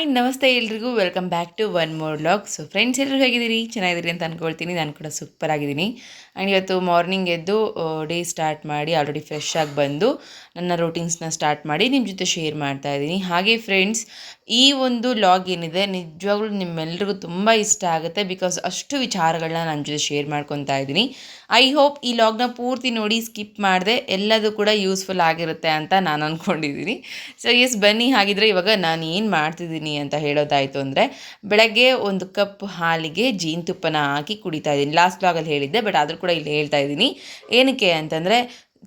Hi, ನಮಸ್ತೆ ಎಲ್ರಿಗೂ. Welcome back to one more vlog so friends ಎಲ್ಲರೂ ಹೇಗಿದ್ದೀರಿ? ಚೆನ್ನಾಗಿದ್ದೀರಿ ಅಂತ ಅಂದ್ಕೊಳ್ತೀನಿ ನಾನು ಕೂಡ ಸೂಪರ್ ಆಗಿದ್ದೀನಿ. ಆ್ಯಂಡ್ ಇವತ್ತು ಮಾರ್ನಿಂಗ್ ಎದ್ದು ಡೇ ಸ್ಟಾರ್ಟ್ ಮಾಡಿ ಆಲ್ರೆಡಿ ಫ್ರೆಶ್ ಆಗಿ ಬಂದು ನನ್ನ ರೂಟೀನ್ಸ್ನ ಸ್ಟಾರ್ಟ್ ಮಾಡಿ ನಿಮ್ಮ ಜೊತೆ ಶೇರ್ ಮಾಡ್ತಾ ಇದ್ದೀನಿ. ಹಾಗೆ ಫ್ರೆಂಡ್ಸ್ ಈ ಒಂದು ಲಾಗ್ ಏನಿದೆ ನಿಜವಾಗ್ಲೂ ನಿಮ್ಮೆಲ್ರಿಗೂ ತುಂಬ ಇಷ್ಟ ಆಗುತ್ತೆ ಬಿಕಾಸ್ ಅಷ್ಟು ವಿಚಾರಗಳನ್ನ ನನ್ನ ಜೊತೆ ಶೇರ್ ಮಾಡ್ಕೊತಾ ಇದ್ದೀನಿ. ಐ ಹೋಪ್ ಈ ಲಾಗ್ನ ಪೂರ್ತಿ ನೋಡಿ ಸ್ಕಿಪ್ ಮಾಡಿದೆ, ಎಲ್ಲದೂ ಕೂಡ ಯೂಸ್ಫುಲ್ ಆಗಿರುತ್ತೆ ಅಂತ ನಾನು ಅಂದ್ಕೊಂಡಿದ್ದೀನಿ ಸೊ ಎಸ್ ಬನ್ನಿ ಹಾಗಿದ್ರೆ ಇವಾಗ ನಾನು ಏನು ಮಾಡ್ತಿದ್ದೀನಿ ಅಂತ ಹೇಳೋದಾಯಿತು ಅಂದರೆ, ಬೆಳಗ್ಗೆ ಒಂದು ಕಪ್ ಹಾಲಿಗೆ ಜೇನುತುಪ್ಪನ ಹಾಕಿ ಕುಡಿತಾ ಇದ್ದೀನಿ. ಲಾಸ್ಟ್ ಲಾಗಲ್ಲಿ ಹೇಳಿದ್ದೆ ಬಟ್ ಆದರೂ ಕೂಡ ಇಲ್ಲಿ ಹೇಳ್ತಾ ಇದ್ದೀನಿ. ಏನಕ್ಕೆ ಅಂತಂದರೆ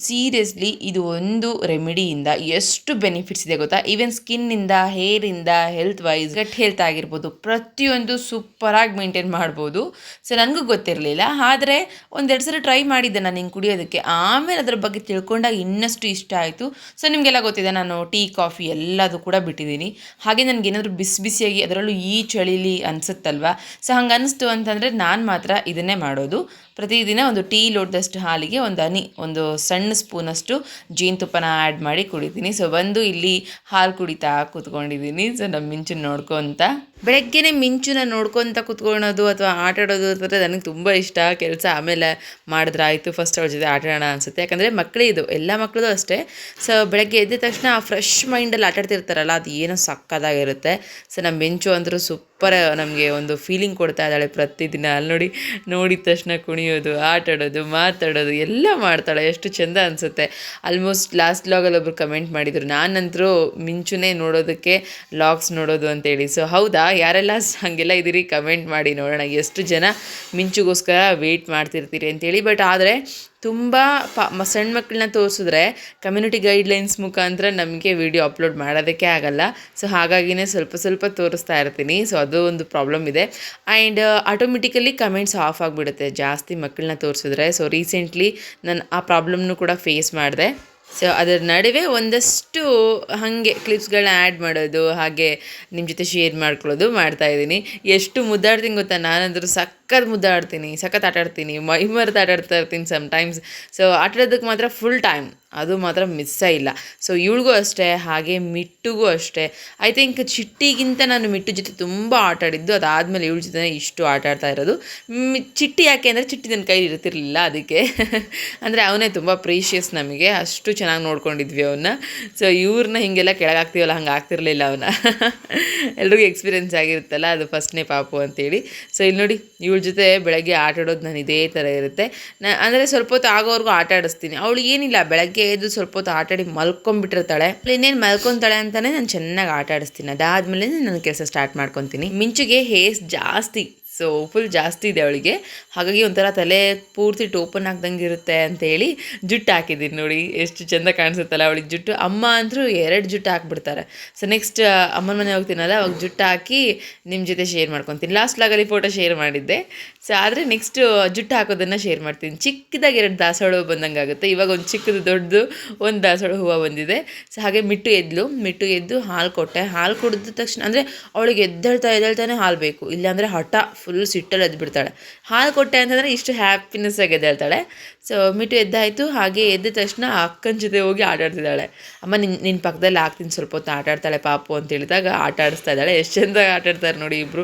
ಸೀರಿಯಸ್ಲಿ ಇದು ಒಂದು ರೆಮಿಡಿಯಿಂದ ಎಷ್ಟು ಬೆನಿಫಿಟ್ಸ್ ಇದೆ ಗೊತ್ತಾ? ಈವನ್ ಸ್ಕಿನ್ನಿಂದ ಹೇರಿಂದ ಹೆಲ್ತ್ ವೈಸ್ ಗಟ್ ಹೆಲ್ತ್ ಆಗಿರ್ಬೋದು, ಪ್ರತಿಯೊಂದು ಸೂಪರಾಗಿ ಮೇಂಟೈನ್ ಮಾಡ್ಬೋದು. ಸೊ ನನಗೂ ಗೊತ್ತಿರಲಿಲ್ಲ. ಆದರೆ ಒಂದೆರಡು ಸಲ ಟ್ರೈ ಮಾಡಿದ್ದೆ ನಾನು ಹಿಂಗೆ ಕುಡಿಯೋದಕ್ಕೆ. ಆಮೇಲೆ ಅದ್ರ ಬಗ್ಗೆ ತಿಳ್ಕೊಂಡಾಗ ಇನ್ನಷ್ಟು ಇಷ್ಟ ಆಯಿತು. ಸೊ ನಿಮಗೆಲ್ಲ ಗೊತ್ತಿದೆ, ನಾನು ಟೀ, ಕಾಫಿ ಎಲ್ಲದೂ ಕೂಡ ಬಿಟ್ಟಿದ್ದೀನಿ. ಹಾಗೆ ನನಗೇನಾದರೂ ಬಿಸಿ ಬಿಸಿಯಾಗಿ ಅದರಲ್ಲೂ ಈ ಚಳಿಲಿ ಅನಿಸುತ್ತಲ್ವ? ಸೊ ಹಂಗೆ ಅನ್ನಿಸ್ತು ಅಂತಂದರೆ ನಾನು ಮಾತ್ರ ಇದನ್ನೇ ಮಾಡೋದು. ಪ್ರತಿದಿನ ಒಂದು ಟೀ ಲೋಟದಷ್ಟು ಹಾಲಿಗೆ ಒಂದು ಹನಿ, ಒಂದು ಸಣ್ಣ ಸ್ಪೂನಷ್ಟು ಜೇನುತುಪ್ಪನ ಆ್ಯಡ್ ಮಾಡಿ ಕುಡಿತೀನಿ. ಸೊ ಬಂದು ಇಲ್ಲಿ ಹಾಲು ಕುಡಿತಾ ಕೂತ್ಕೊಂಡಿದ್ದೀನಿ. ಸೊ ನಮ್ಮ ಮಿಂಚು ನೋಡ್ಕೊತ ಬೆಳಗ್ಗೆನೆ ಮಿಂಚುನ ನೋಡ್ಕೊತ ಕುತ್ಕೊಳ್ಳೋದು ಅಥವಾ ಆಟ ಆಡೋದು ಅಂತಂದರೆ ನನಗೆ ತುಂಬ ಇಷ್ಟ. ಕೆಲಸ ಆಮೇಲೆ ಮಾಡಿದ್ರೆ ಆಯಿತು ಫಸ್ಟ್ ಅವ್ರ ಜೊತೆ ಆಟ ಆಡೋಣ ಅನಿಸುತ್ತೆ. ಯಾಕಂದರೆ ಮಕ್ಕಳೇ ಇದು, ಎಲ್ಲ ಮಕ್ಕಳದು ಅಷ್ಟೇ. ಸೊ ಬೆಳಗ್ಗೆ ಎದ್ದ ತಕ್ಷಣ ಆ ಫ್ರೆಶ್ ಮೈಂಡಲ್ಲಿ ಆಟಾಡ್ತಿರ್ತಾರಲ್ಲ ಅದು ಏನೋ ಸಕ್ಕದಾಗಿರುತ್ತೆ. ಸೊ ನಮ್ಮ ಮಿಂಚು ಅಂದರೂ ಸೂಪರ್ ನಮಗೆ ಒಂದು ಫೀಲಿಂಗ್ ಕೊಡ್ತಾ ಇದ್ದಾಳೆ ಪ್ರತಿದಿನ. ಅಲ್ಲಿ ನೋಡಿ, ನೋಡಿದ ತಕ್ಷಣ ಕುಣಿಯೋದು ಆಟಾಡೋದು ಮಾತಾಡೋದು, ಎಲ್ಲ ಮಾಡ್ತಾಳೆ. ಎಷ್ಟು ಚೆಂದ ಅನಿಸುತ್ತೆ. ಆಲ್ಮೋಸ್ಟ್ ಲಾಸ್ಟ್ ಲಾಗಲ್ಲಿ ಒಬ್ರು ಕಮೆಂಟ್ ಮಾಡಿದರು, ನಾನಂತರೂ ಮಿಂಚುನೇ ನೋಡೋದಕ್ಕೆ ಲಾಗ್ಸ್ ನೋಡೋದು ಅಂತೇಳಿ. ಸೊ ಹೌದಾ? ಯಾರೆಲ್ಲ ಹಾಗೆಲ್ಲ ಇದ್ದೀರಿ ಕಮೆಂಟ್ ಮಾಡಿ ನೋಡೋಣ. ಎಷ್ಟು ಜನ ಮಿಂಚುಗೋಸ್ಕರ ವೆಯ್ಟ್ ಮಾಡ್ತಿರ್ತೀರಿ ಅಂತೇಳಿ. ಬಟ್ ಆದರೆ ತುಂಬ ಪ ಸಣ್ಣ ಮಕ್ಕಳನ್ನ ತೋರಿಸಿದ್ರೆ ಕಮ್ಯುನಿಟಿ ಗೈಡ್ಲೈನ್ಸ್ ಮುಖಾಂತರ ನಮಗೆ ವಿಡಿಯೋ ಅಪ್ಲೋಡ್ ಮಾಡೋದಕ್ಕೆ ಆಗಲ್ಲ. ಸೊ ಹಾಗಾಗಿನೇ ಸ್ವಲ್ಪ ಸ್ವಲ್ಪ ತೋರಿಸ್ತಾ ಇರ್ತೀನಿ. ಸೊ ಅದು ಒಂದು ಪ್ರಾಬ್ಲಮ್ ಇದೆ. ಆ್ಯಂಡ್ ಆಟೋಮೆಟಿಕಲಿ ಕಮೆಂಟ್ಸ್ ಆಫ್ ಆಗಿಬಿಡುತ್ತೆ ಜಾಸ್ತಿ ಮಕ್ಕಳನ್ನ ತೋರಿಸಿದ್ರೆ. ಸೊ ರೀಸೆಂಟ್ಲಿ ನಾನು ಆ ಪ್ರಾಬ್ಲಮ್ನು ಕೂಡ ಫೇಸ್ ಮಾಡಿದೆ. ಸೊ ಅದರ ನಡುವೆ ಒಂದಷ್ಟು ಹಾಗೆ ಕ್ಲಿಪ್ಸ್ಗಳನ್ನ ಆ್ಯಡ್ ಮಾಡೋದು, ಹಾಗೆ ನಿಮ್ಮ ಜೊತೆ ಶೇರ್ ಮಾಡ್ಕೊಳ್ಳೋದು ಮಾಡ್ತಾ ಇದ್ದೀನಿ. ಎಷ್ಟು ಮುದ್ದಾಡ್ತೀನಿ ಗೊತ್ತಾ? ನಾನಂದ್ರೂ ಸಖತ್ ಮುದ್ದಾಡ್ತೀನಿ ಸಖತ್ ಆಟಾಡ್ತೀನಿ ಮೈ ಮರೆತು ಆಟ ಆಡ್ತಾ ಇರ್ತೀನಿ ಸಮ್ಟೈಮ್ಸ್ ಸೊ ಆಟಾಡೋದಕ್ಕೆ ಮಾತ್ರ ಫುಲ್ ಟೈಮ್ ಅದು ಮಾತ್ರ ಮಿಸ್ಸೇ ಇಲ್ಲ. ಸೊ ಇವಳಿಗೂ ಅಷ್ಟೇ, ಹಾಗೆ ಮಿಟ್ಟುಗೂ ಅಷ್ಟೇ. ಐ ಥಿಂಕ್ ಚಿಟ್ಟಿಗಿಂತ ನಾನು ಮಿಟ್ಟು ಜೊತೆ ತುಂಬ ಆಟ ಆಡಿದ್ದು. ಅದಾದಮೇಲೆ ಇವಳ ಜೊತೆ ಇಷ್ಟು ಆಟ ಆಡ್ತಾ ಇರೋದು. ಚಿಟ್ಟಿ ಯಾಕೆ ಅಂದರೆ ಚಿಟ್ಟಿ ನನ್ನ ಕೈಲಿ ಇರ್ತಿರ್ಲಿಲ್ಲ ಅದಕ್ಕೆ. ಅಂದರೆ ಅವನೇ ತುಂಬ ಪ್ರೀಷಿಯಸ್ ನಮಗೆ. ಅಷ್ಟು ಚೆನ್ನಾಗಿ ನೋಡ್ಕೊಂಡಿದ್ವಿ ಅವನ್ನ ಸೊ ಇವ್ರನ್ನ ಹೀಗೆಲ್ಲ ಕೆಳಗಾಗ್ತೀವಲ್ಲ ಹಂಗೆ ಆಗ್ತಿರ್ಲಿಲ್ಲ ಅವನ್ನ ಎಲ್ರಿಗೂ ಎಕ್ಸ್ಪೀರಿಯೆನ್ಸ್ ಆಗಿರುತ್ತಲ್ಲ, ಅದು ಫಸ್ಟ್ನೇ ಪಾಪು ಅಂತೇಳಿ. ಸೊ ಇಲ್ಲಿ ನೋಡಿ, ಇವಳ ಜೊತೆ ಬೆಳಗ್ಗೆ ಆಟ ಆಡೋದು ನಾನು ಇದೇ ಥರ ಇರುತ್ತೆ. ನ, ಅಂದರೆ ಸ್ವಲ್ಪ ಹೊತ್ತು ಆಗೋವರೆಗೂ ಆಟ ಆಡಿಸ್ತೀನಿ. ಅವಳು ಏನಿಲ್ಲ, ಬೆಳಗ್ಗೆ ಎದ್ದು ಸ್ವಲ್ಪ ಹೊತ್ತು ಆಟ ಆಡಿ ಮಲ್ಕೊಂಡ್ಬಿಟ್ಟಿರ್ತಾಳೆ. ಇನ್ನೇನು ಮಲ್ಕೊತಾಳೆ ಅಂತಲೇ ನಾನು ಚೆನ್ನಾಗಿ ಆಟ ಆಡಿಸ್ತೀನಿ. ಅದಾದಮೇಲೆ ನನ್ನ ಕೆಲಸ ಸ್ಟಾರ್ಟ್ ಮಾಡ್ಕೊತೀನಿ. ಮಿಂಚುಗೆ ಹೇಸ್ ಜಾಸ್ತಿ. ಸೊ ಫುಲ್ ಜಾಸ್ತಿ ಇದೆ ಅವಳಿಗೆ. ಹಾಗಾಗಿ ಒಂಥರ ತಲೆ ಪೂರ್ತಿ ಟೋಪನ್ ಆಗ್ದಂಗೆ ಇರುತ್ತೆ ಅಂತೇಳಿ ಜುಟ್ಟು ಹಾಕಿದ್ದೀನಿ ನೋಡಿ. ಎಷ್ಟು ಚೆಂದ ಕಾಣಿಸುತ್ತಲ್ಲ ಅವಳಿಗೆ ಜುಟ್ಟು. ಅಮ್ಮ ಅಂತೂ ಎರಡು ಜುಟ್ಟು ಹಾಕ್ಬಿಡ್ತಾರೆ. ಸೊ ನೆಕ್ಸ್ಟ್ ಅಮ್ಮನ ಮನೆ ಹೋಗ್ತೀನಲ್ಲ, ಅವಾಗ ಜುಟ್ಟು ಹಾಕಿ ನಿಮ್ಮ ಜೊತೆ ಶೇರ್ ಮಾಡ್ಕೊತೀನಿ. ಲಾಸ್ಟ್ ಲಾಗಲ್ಲಿ ಫೋಟೋ ಶೇರ್ ಮಾಡಿದ್ದೆ. ಸೊ ಆದರೆ ನೆಕ್ಸ್ಟ್ ಜುಟ್ಟು ಹಾಕೋದನ್ನು ಶೇರ್ ಮಾಡ್ತೀನಿ. ಚಿಕ್ಕದಾಗಿ ಎರಡು ದಾಸವಾಳ ಹೂವು ಬಂದಂಗೆ ಆಗುತ್ತೆ ಇವಾಗ ಒಂದು ಚಿಕ್ಕದು, ದೊಡ್ಡದು, ಒಂದು ದಾಸೋಳು ಹೂವು ಬಂದಿದೆ. ಸೊ ಹಾಗೆ ಮಿಟ್ಟು ಎದ್ಲು. ಮಿಟ್ಟು ಎದ್ದು ಹಾಲು ಕೊಟ್ಟೆ. ಹಾಲು ಕುಡಿದ ತಕ್ಷಣ, ಅಂದರೆ ಅವಳಿಗೆ ಎದ್ದೇಳ್ತಾ, ಎದ್ದೇಳ್ತಾನೆ ಹಾಲು ಬೇಕು. ಇಲ್ಲಾಂದರೆ ಹಠ ಫುಲ್ ಸಿಟ್ಟಲ್ಲಿ ಎದ್ಬಿಡ್ತಾಳೆ ಹಾಲು ಕೊಟ್ಟೆ ಅಂತಂದರೆ ಇಷ್ಟು ಹ್ಯಾಪಿನೆಸ್ ಆಗಿ ಎದ್ದೇಳ್ತಾಳೆ ಸೊ ಮಿಟ್ಟು ಎದ್ದಾಯಿತು. ಹಾಗೆ ಎದ್ದ ತಕ್ಷಣ ಅಕ್ಕನ ಜೊತೆ ಹೋಗಿ ಆಟಾಡ್ತಿದ್ದಾಳೆ. ಅಮ್ಮ ನಿನ್ನ ನಿನ್ನ ಪಕ್ಕದಲ್ಲಿ ಹಾಕ್ತೀನಿ ಸ್ವಲ್ಪ ಹೊತ್ತು ಆಟ ಆಡ್ತಾಳೆ ಪಾಪು ಅಂತ ಹೇಳಿದಾಗ ಆಟ ಆಡಿಸ್ತಾ ಇದ್ದಾಳೆ. ಎಷ್ಟು ಚಂದ ಆಟಾಡ್ತಾರೆ ನೋಡಿ ಇಬ್ಬರು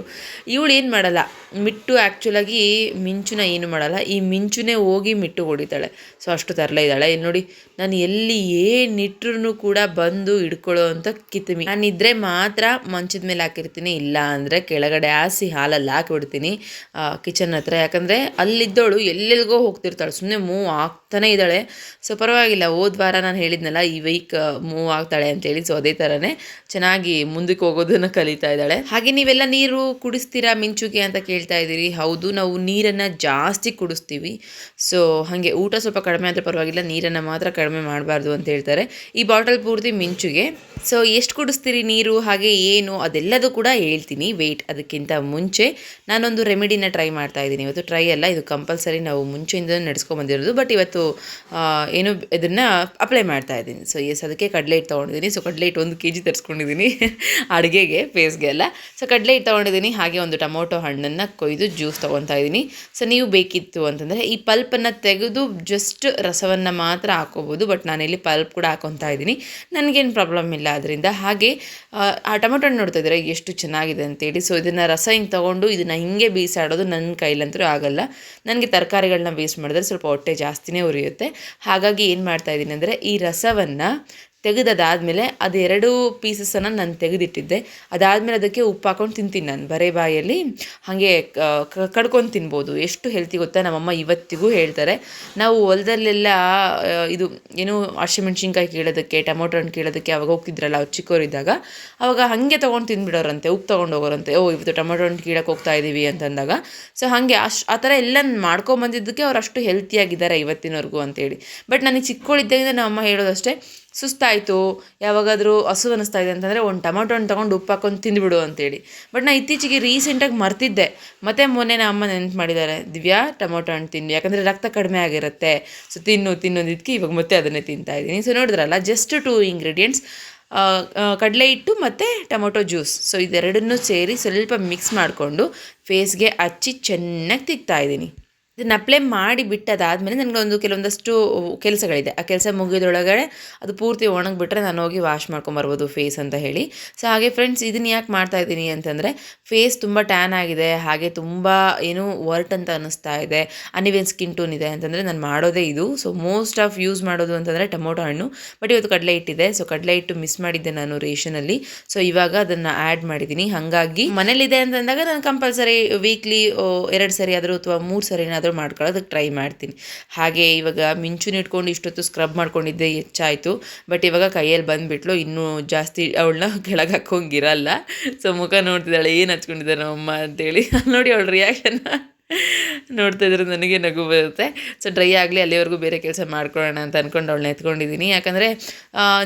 ಇವಳು ಏನು ಮಾಡಲ್ಲ. ಮಿಟ್ಟು ಆ್ಯಕ್ಚುಲಾಗಿ ಮಿಂಚುನ ಏನು ಮಾಡಲ್ಲ. ಈ ಮಿಂಚುನೇ ಹೋಗಿ ಮಿಟ್ಟು ಹೊಡಿತಾಳೆ. ಸೊ ಅಷ್ಟು ತರಲೇ ಇದ್ದಾಳೆ. ನೋಡಿ, ನಾನು ಎಲ್ಲಿ ಏನಿಟ್ರು ಕೂಡ ಬಂದು ಹಿಡ್ಕೊಳ್ಳೋ ಅಂತ ಕಿತ್ತಮಿ ನಾನಿದ್ರೆ ಮಾತ್ರ ಮಂಚದ ಮೇಲೆ ಹಾಕಿರ್ತೀನಿ. ಇಲ್ಲ ಅಂದರೆ ಕೆಳಗಡೆ ಹಾಸಿ ಹಾಲಲ್ಲಿ ಹಾಕಿಬಿಡ್ತೀನಿ ಕಿಚನ್ ಹತ್ರ. ಯಾಕಂದರೆ ಅಲ್ಲಿದ್ದವಳು ಎಲ್ಲೆಲ್ಗೋ ಹೋಗ್ತಿರ್ತಾಳೆ. ಸುಮ್ಮನೆ ಮೂವ್ ಆಗ್ತಾನೆ ಇದ್ದಾಳೆ. ಸೊ ಪರವಾಗಿಲ್ಲ, ಹೋದ ವಾರ ನಾನು ಹೇಳಿದ್ನಲ್ಲ, ಈ ವೀಕ್ ಮೂವ್ ಆಗ್ತಾಳೆ ಅಂತೇಳಿ ಸೊ ಅದೇ ಥರನೇ ಚೆನ್ನಾಗಿ ಮುಂದಕ್ಕೆ ಹೋಗೋದನ್ನು ಕಲಿತಾ ಇದ್ದಾಳೆ. ಹಾಗೆ ನೀವೆಲ್ಲ ನೀರು ಕುಡಿಸ್ತೀರಾ ಮಿಂಚುಗೆ ಅಂತ ಕೇಳ್ತಾ ಇದ್ದೀರಿ. ಹೌದು, ನಾವು ನೀರನ್ನು ಜಾಸ್ತಿ ಕುಡಿಸ್ತೀವಿ. ಸೊ ಹಾಗೆ ಊಟ ಸ್ವಲ್ಪ ಕಡಿಮೆ ಆದರೆ ಪರವಾಗಿಲ್ಲ, ನೀರನ್ನು ಮಾತ್ರ ಕಡಿಮೆ ಮಾಡಬಾರ್ದು ಅಂತ ಹೇಳ್ತಾರೆ. ಈ ಬಾಟಲ್ ಪೂರ್ತಿ ಮಿಂಚುಗೆ. ಸೊ ಎಷ್ಟು ಕುಡಿಸ್ತೀರಿ ನೀರು, ಹಾಗೆ ಏನು, ಅದೆಲ್ಲದೂ ಕೂಡ ಹೇಳ್ತೀನಿ. ವೆಯ್ಟ್ ಅದಕ್ಕಿಂತ ಮುಂಚೆ ನಾನೊಂದು ರೆಮಿಡಿನ ಟ್ರೈ ಮಾಡ್ತಾ ಇದ್ದೀನಿ. ಇವತ್ತು ಟ್ರೈ ಅಲ್ಲ, ಇದು ಕಂಪಲ್ಸರಿ ನಾವು ಮುಂಚೆಯಿಂದ ನಡೆಸ್ಕೊಂಬಂದಿರೋದು ಬಂದಿರೋದು ಬಟ್ ಇವತ್ತು ಏನು ಇದನ್ನು ಅಪ್ಲೈ ಮಾಡ್ತಾ ಇದ್ದೀನಿ. ಸೊ ಎಸ್ ಅದಕ್ಕೆ ಕಡಲೆ ಹಿಟ್ಟು ತೊಗೊಂಡಿದ್ದೀನಿ. ಸೊ ಕಡಲೆ ಹಿಟ್ಟು ಒಂದು ಕೆ ಜಿ ತರಿಸ್ಕೊಂಡಿದ್ದೀನಿ ಅಡುಗೆಗೆ ಫೇಸ್ಗೆ ಎಲ್ಲ ಸೊ ಕಡಲೆ ಹಿಟ್ಟು ತೊಗೊಂಡಿದ್ದೀನಿ. ಹಾಗೆ ಒಂದು ಟೊಮೊಟೊ ಹಣ್ಣನ್ನು ಕೊಯ್ದು ಜ್ಯೂಸ್ ತೊಗೊತಾ ಇದ್ದೀನಿ. ಸೊ ನೀವು ಬೇಕಿತ್ತು ಅಂತಂದರೆ ಈ ಪಲ್ಪನ್ನು ತೆಗೆದು ಜಸ್ಟ್ ರಸವನ್ನು ಮಾತ್ರ ಹಾಕೋಬೋದು. ಬಟ್ ನಾನಿಲ್ಲಿ ಪಲ್ಪ್ ಕೂಡ ಹಾಕೊತಾ ಇದ್ದೀನಿ. ನನಗೇನು ಪ್ರಾಬ್ಲಮ್ ಇಲ್ಲ ಅದರಿಂದ. ಹಾಗೆ ಆ, ಟೊಮೊಟೊ ಹಣ್ಣು ನೋಡ್ತಾ ಎಷ್ಟು ಚೆನ್ನಾಗಿದೆ ಅಂತೇಳಿ. ಸೊ ಇದನ್ನು ರಸ ಹಿಂಗೆ ತೊಗೊಂಡು ಇದನ್ನು ಹಿಂಗೆ ಬೀಸಾಡೋದು ನನ್ನ ಕೈಲಂತೂ ಆಗಲ್ಲ. ನನಗೆ ತರಕಾರಿಗಳನ್ನ ವೇಸ್ಟ್ ಮಾಡಿದ್ರೆ ಸ್ವಲ್ಪ ಜಾಸ್ತಿನೇ ಉರಿಯುತ್ತೆ. ಹಾಗಾಗಿ ಏನು ಮಾಡ್ತಾ ಇದ್ದೀನಿ ಅಂದರೆ ಈ ರಸವನ್ನು ತೆಗೆದದಾದಮೇಲೆ ಎರಡು ಪೀಸಸನ್ನು ನಾನು ತೆಗೆದಿಟ್ಟಿದ್ದೆ. ಅದಾದಮೇಲೆ ಅದಕ್ಕೆ ಉಪ್ಪು ಹಾಕೊಂಡು ತಿಂತೀನಿ ನಾನು ಬರೇ ಬಾಯಲ್ಲಿ. ಹಾಗೆ ಕಡ್ಕೊಂಡು ತಿನ್ಬೋದು. ಎಷ್ಟು ಹೆಲ್ತಿ ಗೊತ್ತಾ? ನಮ್ಮಮ್ಮ ಇವತ್ತಿಗೂ ಹೇಳ್ತಾರೆ. ನಾವು ಹೊಲದಲ್ಲೆಲ್ಲ ಇದು, ಏನು, ಹಸಿಮೆಣ್ಸಿನ್ಕಾಯಿ ಕೀಳೋದಕ್ಕೆ, ಟೊಮೊಟೊ ಹಣ್ಣು ಕೀಳೋದಕ್ಕೆ ಅವಾಗ ಹೋಗ್ತಿದ್ರಲ್ಲ ಅವ್ರು ಚಿಕ್ಕವರಿದ್ದಾಗ ಅವಾಗ ಹಾಗೆ ತೊಗೊಂಡು ತಿಂದ್ಬಿಡೋರಂತೆ ಉಪ್ಪು ತೊಗೊಂಡು ಹೋಗೋರಂತೆ. ಓ, ಇವತ್ತು ಟೊಮೊಟೊ ಹಣ್ಣು ಕೀಳಕ್ಕೆ ಹೋಗ್ತಾ ಇದ್ದೀವಿ ಅಂತಂದಾಗ. ಸೊ ಹಾಗೆ ಅಷ್ಟು, ಆ ಥರ ಎಲ್ಲ ಮಾಡ್ಕೊಂಬಂದಿದ್ದಕ್ಕೆ ಅವ್ರು ಅಷ್ಟು ಹೆಲ್ತಿಯಾಗಿದ್ದಾರೆ ಇವತ್ತಿನವರೆಗೂ ಅಂತೇಳಿ. ಬಟ್ ನನಗೆ ಚಿಕ್ಕವಳಿದ್ದಾಗಿಂದ ನಮ್ಮ ಅಮ್ಮ ಹೇಳೋದಷ್ಟೇ ಸುಸ್ತಾಯಿತು, ಯಾವಾಗಾದರೂ ಹಸು ಅನ್ನಿಸ್ತಾ ಇದೆ ಅಂತಂದರೆ ಒಂದು ಟೊಮೊಟೊ ಹಣ್ಣು ತೊಗೊಂಡು ಉಪ್ಪು ಹಾಕೊಂಡು ತಿಂದುಬಿಡು ಅಂತೇಳಿ. ಬಟ್ ನಾನು ಇತ್ತೀಚೆಗೆ ರೀಸೆಂಟಾಗಿ ಮರ್ತಿದ್ದೆ. ಮತ್ತೆ ಮೊನ್ನೆ ನಮ್ಮ ಅಮ್ಮ ನೆನಪು ಮಾಡಿದ್ದಾರೆ ದಿವ್ಯಾ, ಟೊಮೊಟೊ ಹಣ್ಣು ತಿನ್ನು ಯಾಕಂದರೆ ರಕ್ತ ಕಡಿಮೆ ಆಗಿರುತ್ತೆ. ಸೊ ತಿನ್ನು ತಿನ್ನೋದಿದ್ದಕ್ಕೆ ಇವಾಗ ಮತ್ತೆ ಅದನ್ನೇ ತಿಂತಾ ಇದ್ದೀನಿ. ಸೊ ನೋಡಿದ್ರಲ್ಲ ಜಸ್ಟ್ ಟೂ ಇಂಗ್ರೀಡಿಯೆಂಟ್ಸ್ ಕಡಲೆ ಹಿಟ್ಟು ಮತ್ತು ಟೊಮೊಟೊ ಜ್ಯೂಸ್ ಸೊ ಇದೆರಡನ್ನೂ ಸೇರಿ ಸ್ವಲ್ಪ ಮಿಕ್ಸ್ ಮಾಡಿಕೊಂಡು ಫೇಸ್ಗೆ ಹಚ್ಚಿ ಚೆನ್ನಾಗಿ ತಿಕ್ತಾ ಇದ್ದೀನಿ. ಇದನ್ನ ಅಪ್ಲೈ ಮಾಡಿ ನನಗೆ ಒಂದು ಕೆಲವೊಂದಷ್ಟು ಕೆಲಸಗಳಿದೆ. ಆ ಕೆಲಸ ಮುಗಿದೊಳಗಡೆ ಅದು ಪೂರ್ತಿ ಒಣಗಿಬಿಟ್ರೆ ನಾನು ಹೋಗಿ ವಾಶ್ ಮಾಡ್ಕೊಂಬರ್ಬೋದು ಫೇಸ್ ಅಂತ ಹೇಳಿ. ಸೊ ಹಾಗೆ ಫ್ರೆಂಡ್ಸ್ ಇದನ್ನ ಯಾಕೆ ಮಾಡ್ತಾ ಇದ್ದೀನಿ ಅಂತಂದರೆ ಫೇಸ್ ತುಂಬ ಟ್ಯಾನ್ ಆಗಿದೆ, ಹಾಗೆ ತುಂಬ ಏನು ವರ್ಟ್ ಅಂತ ಅನ್ನಿಸ್ತಾ ಇದೆ ಅನಿವೆನ್ ಸ್ಕಿನ್ ಟೋನ್ ಇದೆ ಅಂತಂದರೆ ನಾನು ಮಾಡೋದೇ ಇದು. ಸೊ ಮೋಸ್ಟ್ ಆಫ್ ಯೂಸ್ ಮಾಡೋದು ಅಂತಂದರೆ ಟೊಮೊಟೊ ಹಣ್ಣು. ಬಟ್ ಇವತ್ತು ಕಡಲೆ ಹಿಟ್ಟಿದೆ ಸೊ ಕಡಲೆ ಹಿಟ್ಟು ಮಿಸ್ ಮಾಡಿದ್ದೆ ನಾನು ರೇಷನಲ್ಲಿ ಸೊ ಇವಾಗ ಅದನ್ನು ಆ್ಯಡ್ ಮಾಡಿದ್ದೀನಿ. ಹಾಗಾಗಿ ಮನೇಲಿದೆ ಅಂತಂದಾಗ ನಾನು ಕಂಪಲ್ಸರಿ ವೀಕ್ಲಿ ಎರಡು ಸರಿ ಆದರೂ ಅಥವಾ ಮೂರು ಸರಿ ಏನಾದರೂ ಮಾಡ್ಕೊಳ್ಳೋದಕ್ಕೆ ಟ್ರೈ ಮಾಡ್ತೀನಿ. ಹಾಗೆ ಇವಾಗ ಮಿಂಚುನ ಇಟ್ಕೊಂಡು ಇಷ್ಟೊತ್ತು ಸ್ಕ್ರಬ್ ಮಾಡ್ಕೊಂಡಿದ್ದೆ ಹೆಚ್ಚಾಯಿತು. ಬಟ್ ಇವಾಗ ಕೈಯಲ್ಲಿ ಬಂದುಬಿಟ್ಲು, ಇನ್ನೂ ಜಾಸ್ತಿ ಅವಳನ್ನ ಕೆಳಗೆ ಹಾಕೋಂಗಿರಲ್ಲ ಸೊ ಮುಖ ನೋಡ್ತಿದ್ದಾಳೆ, ಏನು ಹಚ್ಕೊಂಡಿದ್ದಾರೆ ಅಮ್ಮ ಅಂತೇಳಿ. ನೋಡಿ ಅವಳ ರಿಯಾಕ್ಷನ್ ನೋಡ್ತಾ ಇದ್ರೆ ನನಗೆ ನಗು ಬರುತ್ತೆ. ಸೊ ಡ್ರೈ ಆಗಲಿ ಅಲ್ಲಿವರೆಗೂ ಬೇರೆ ಕೆಲಸ ಮಾಡ್ಕೊಳ್ಳೋಣ ಅಂತ ಅಂದ್ಕೊಂಡು ಅವಳನ್ನ ಎತ್ಕೊಂಡಿದ್ದೀನಿ. ಯಾಕಂದರೆ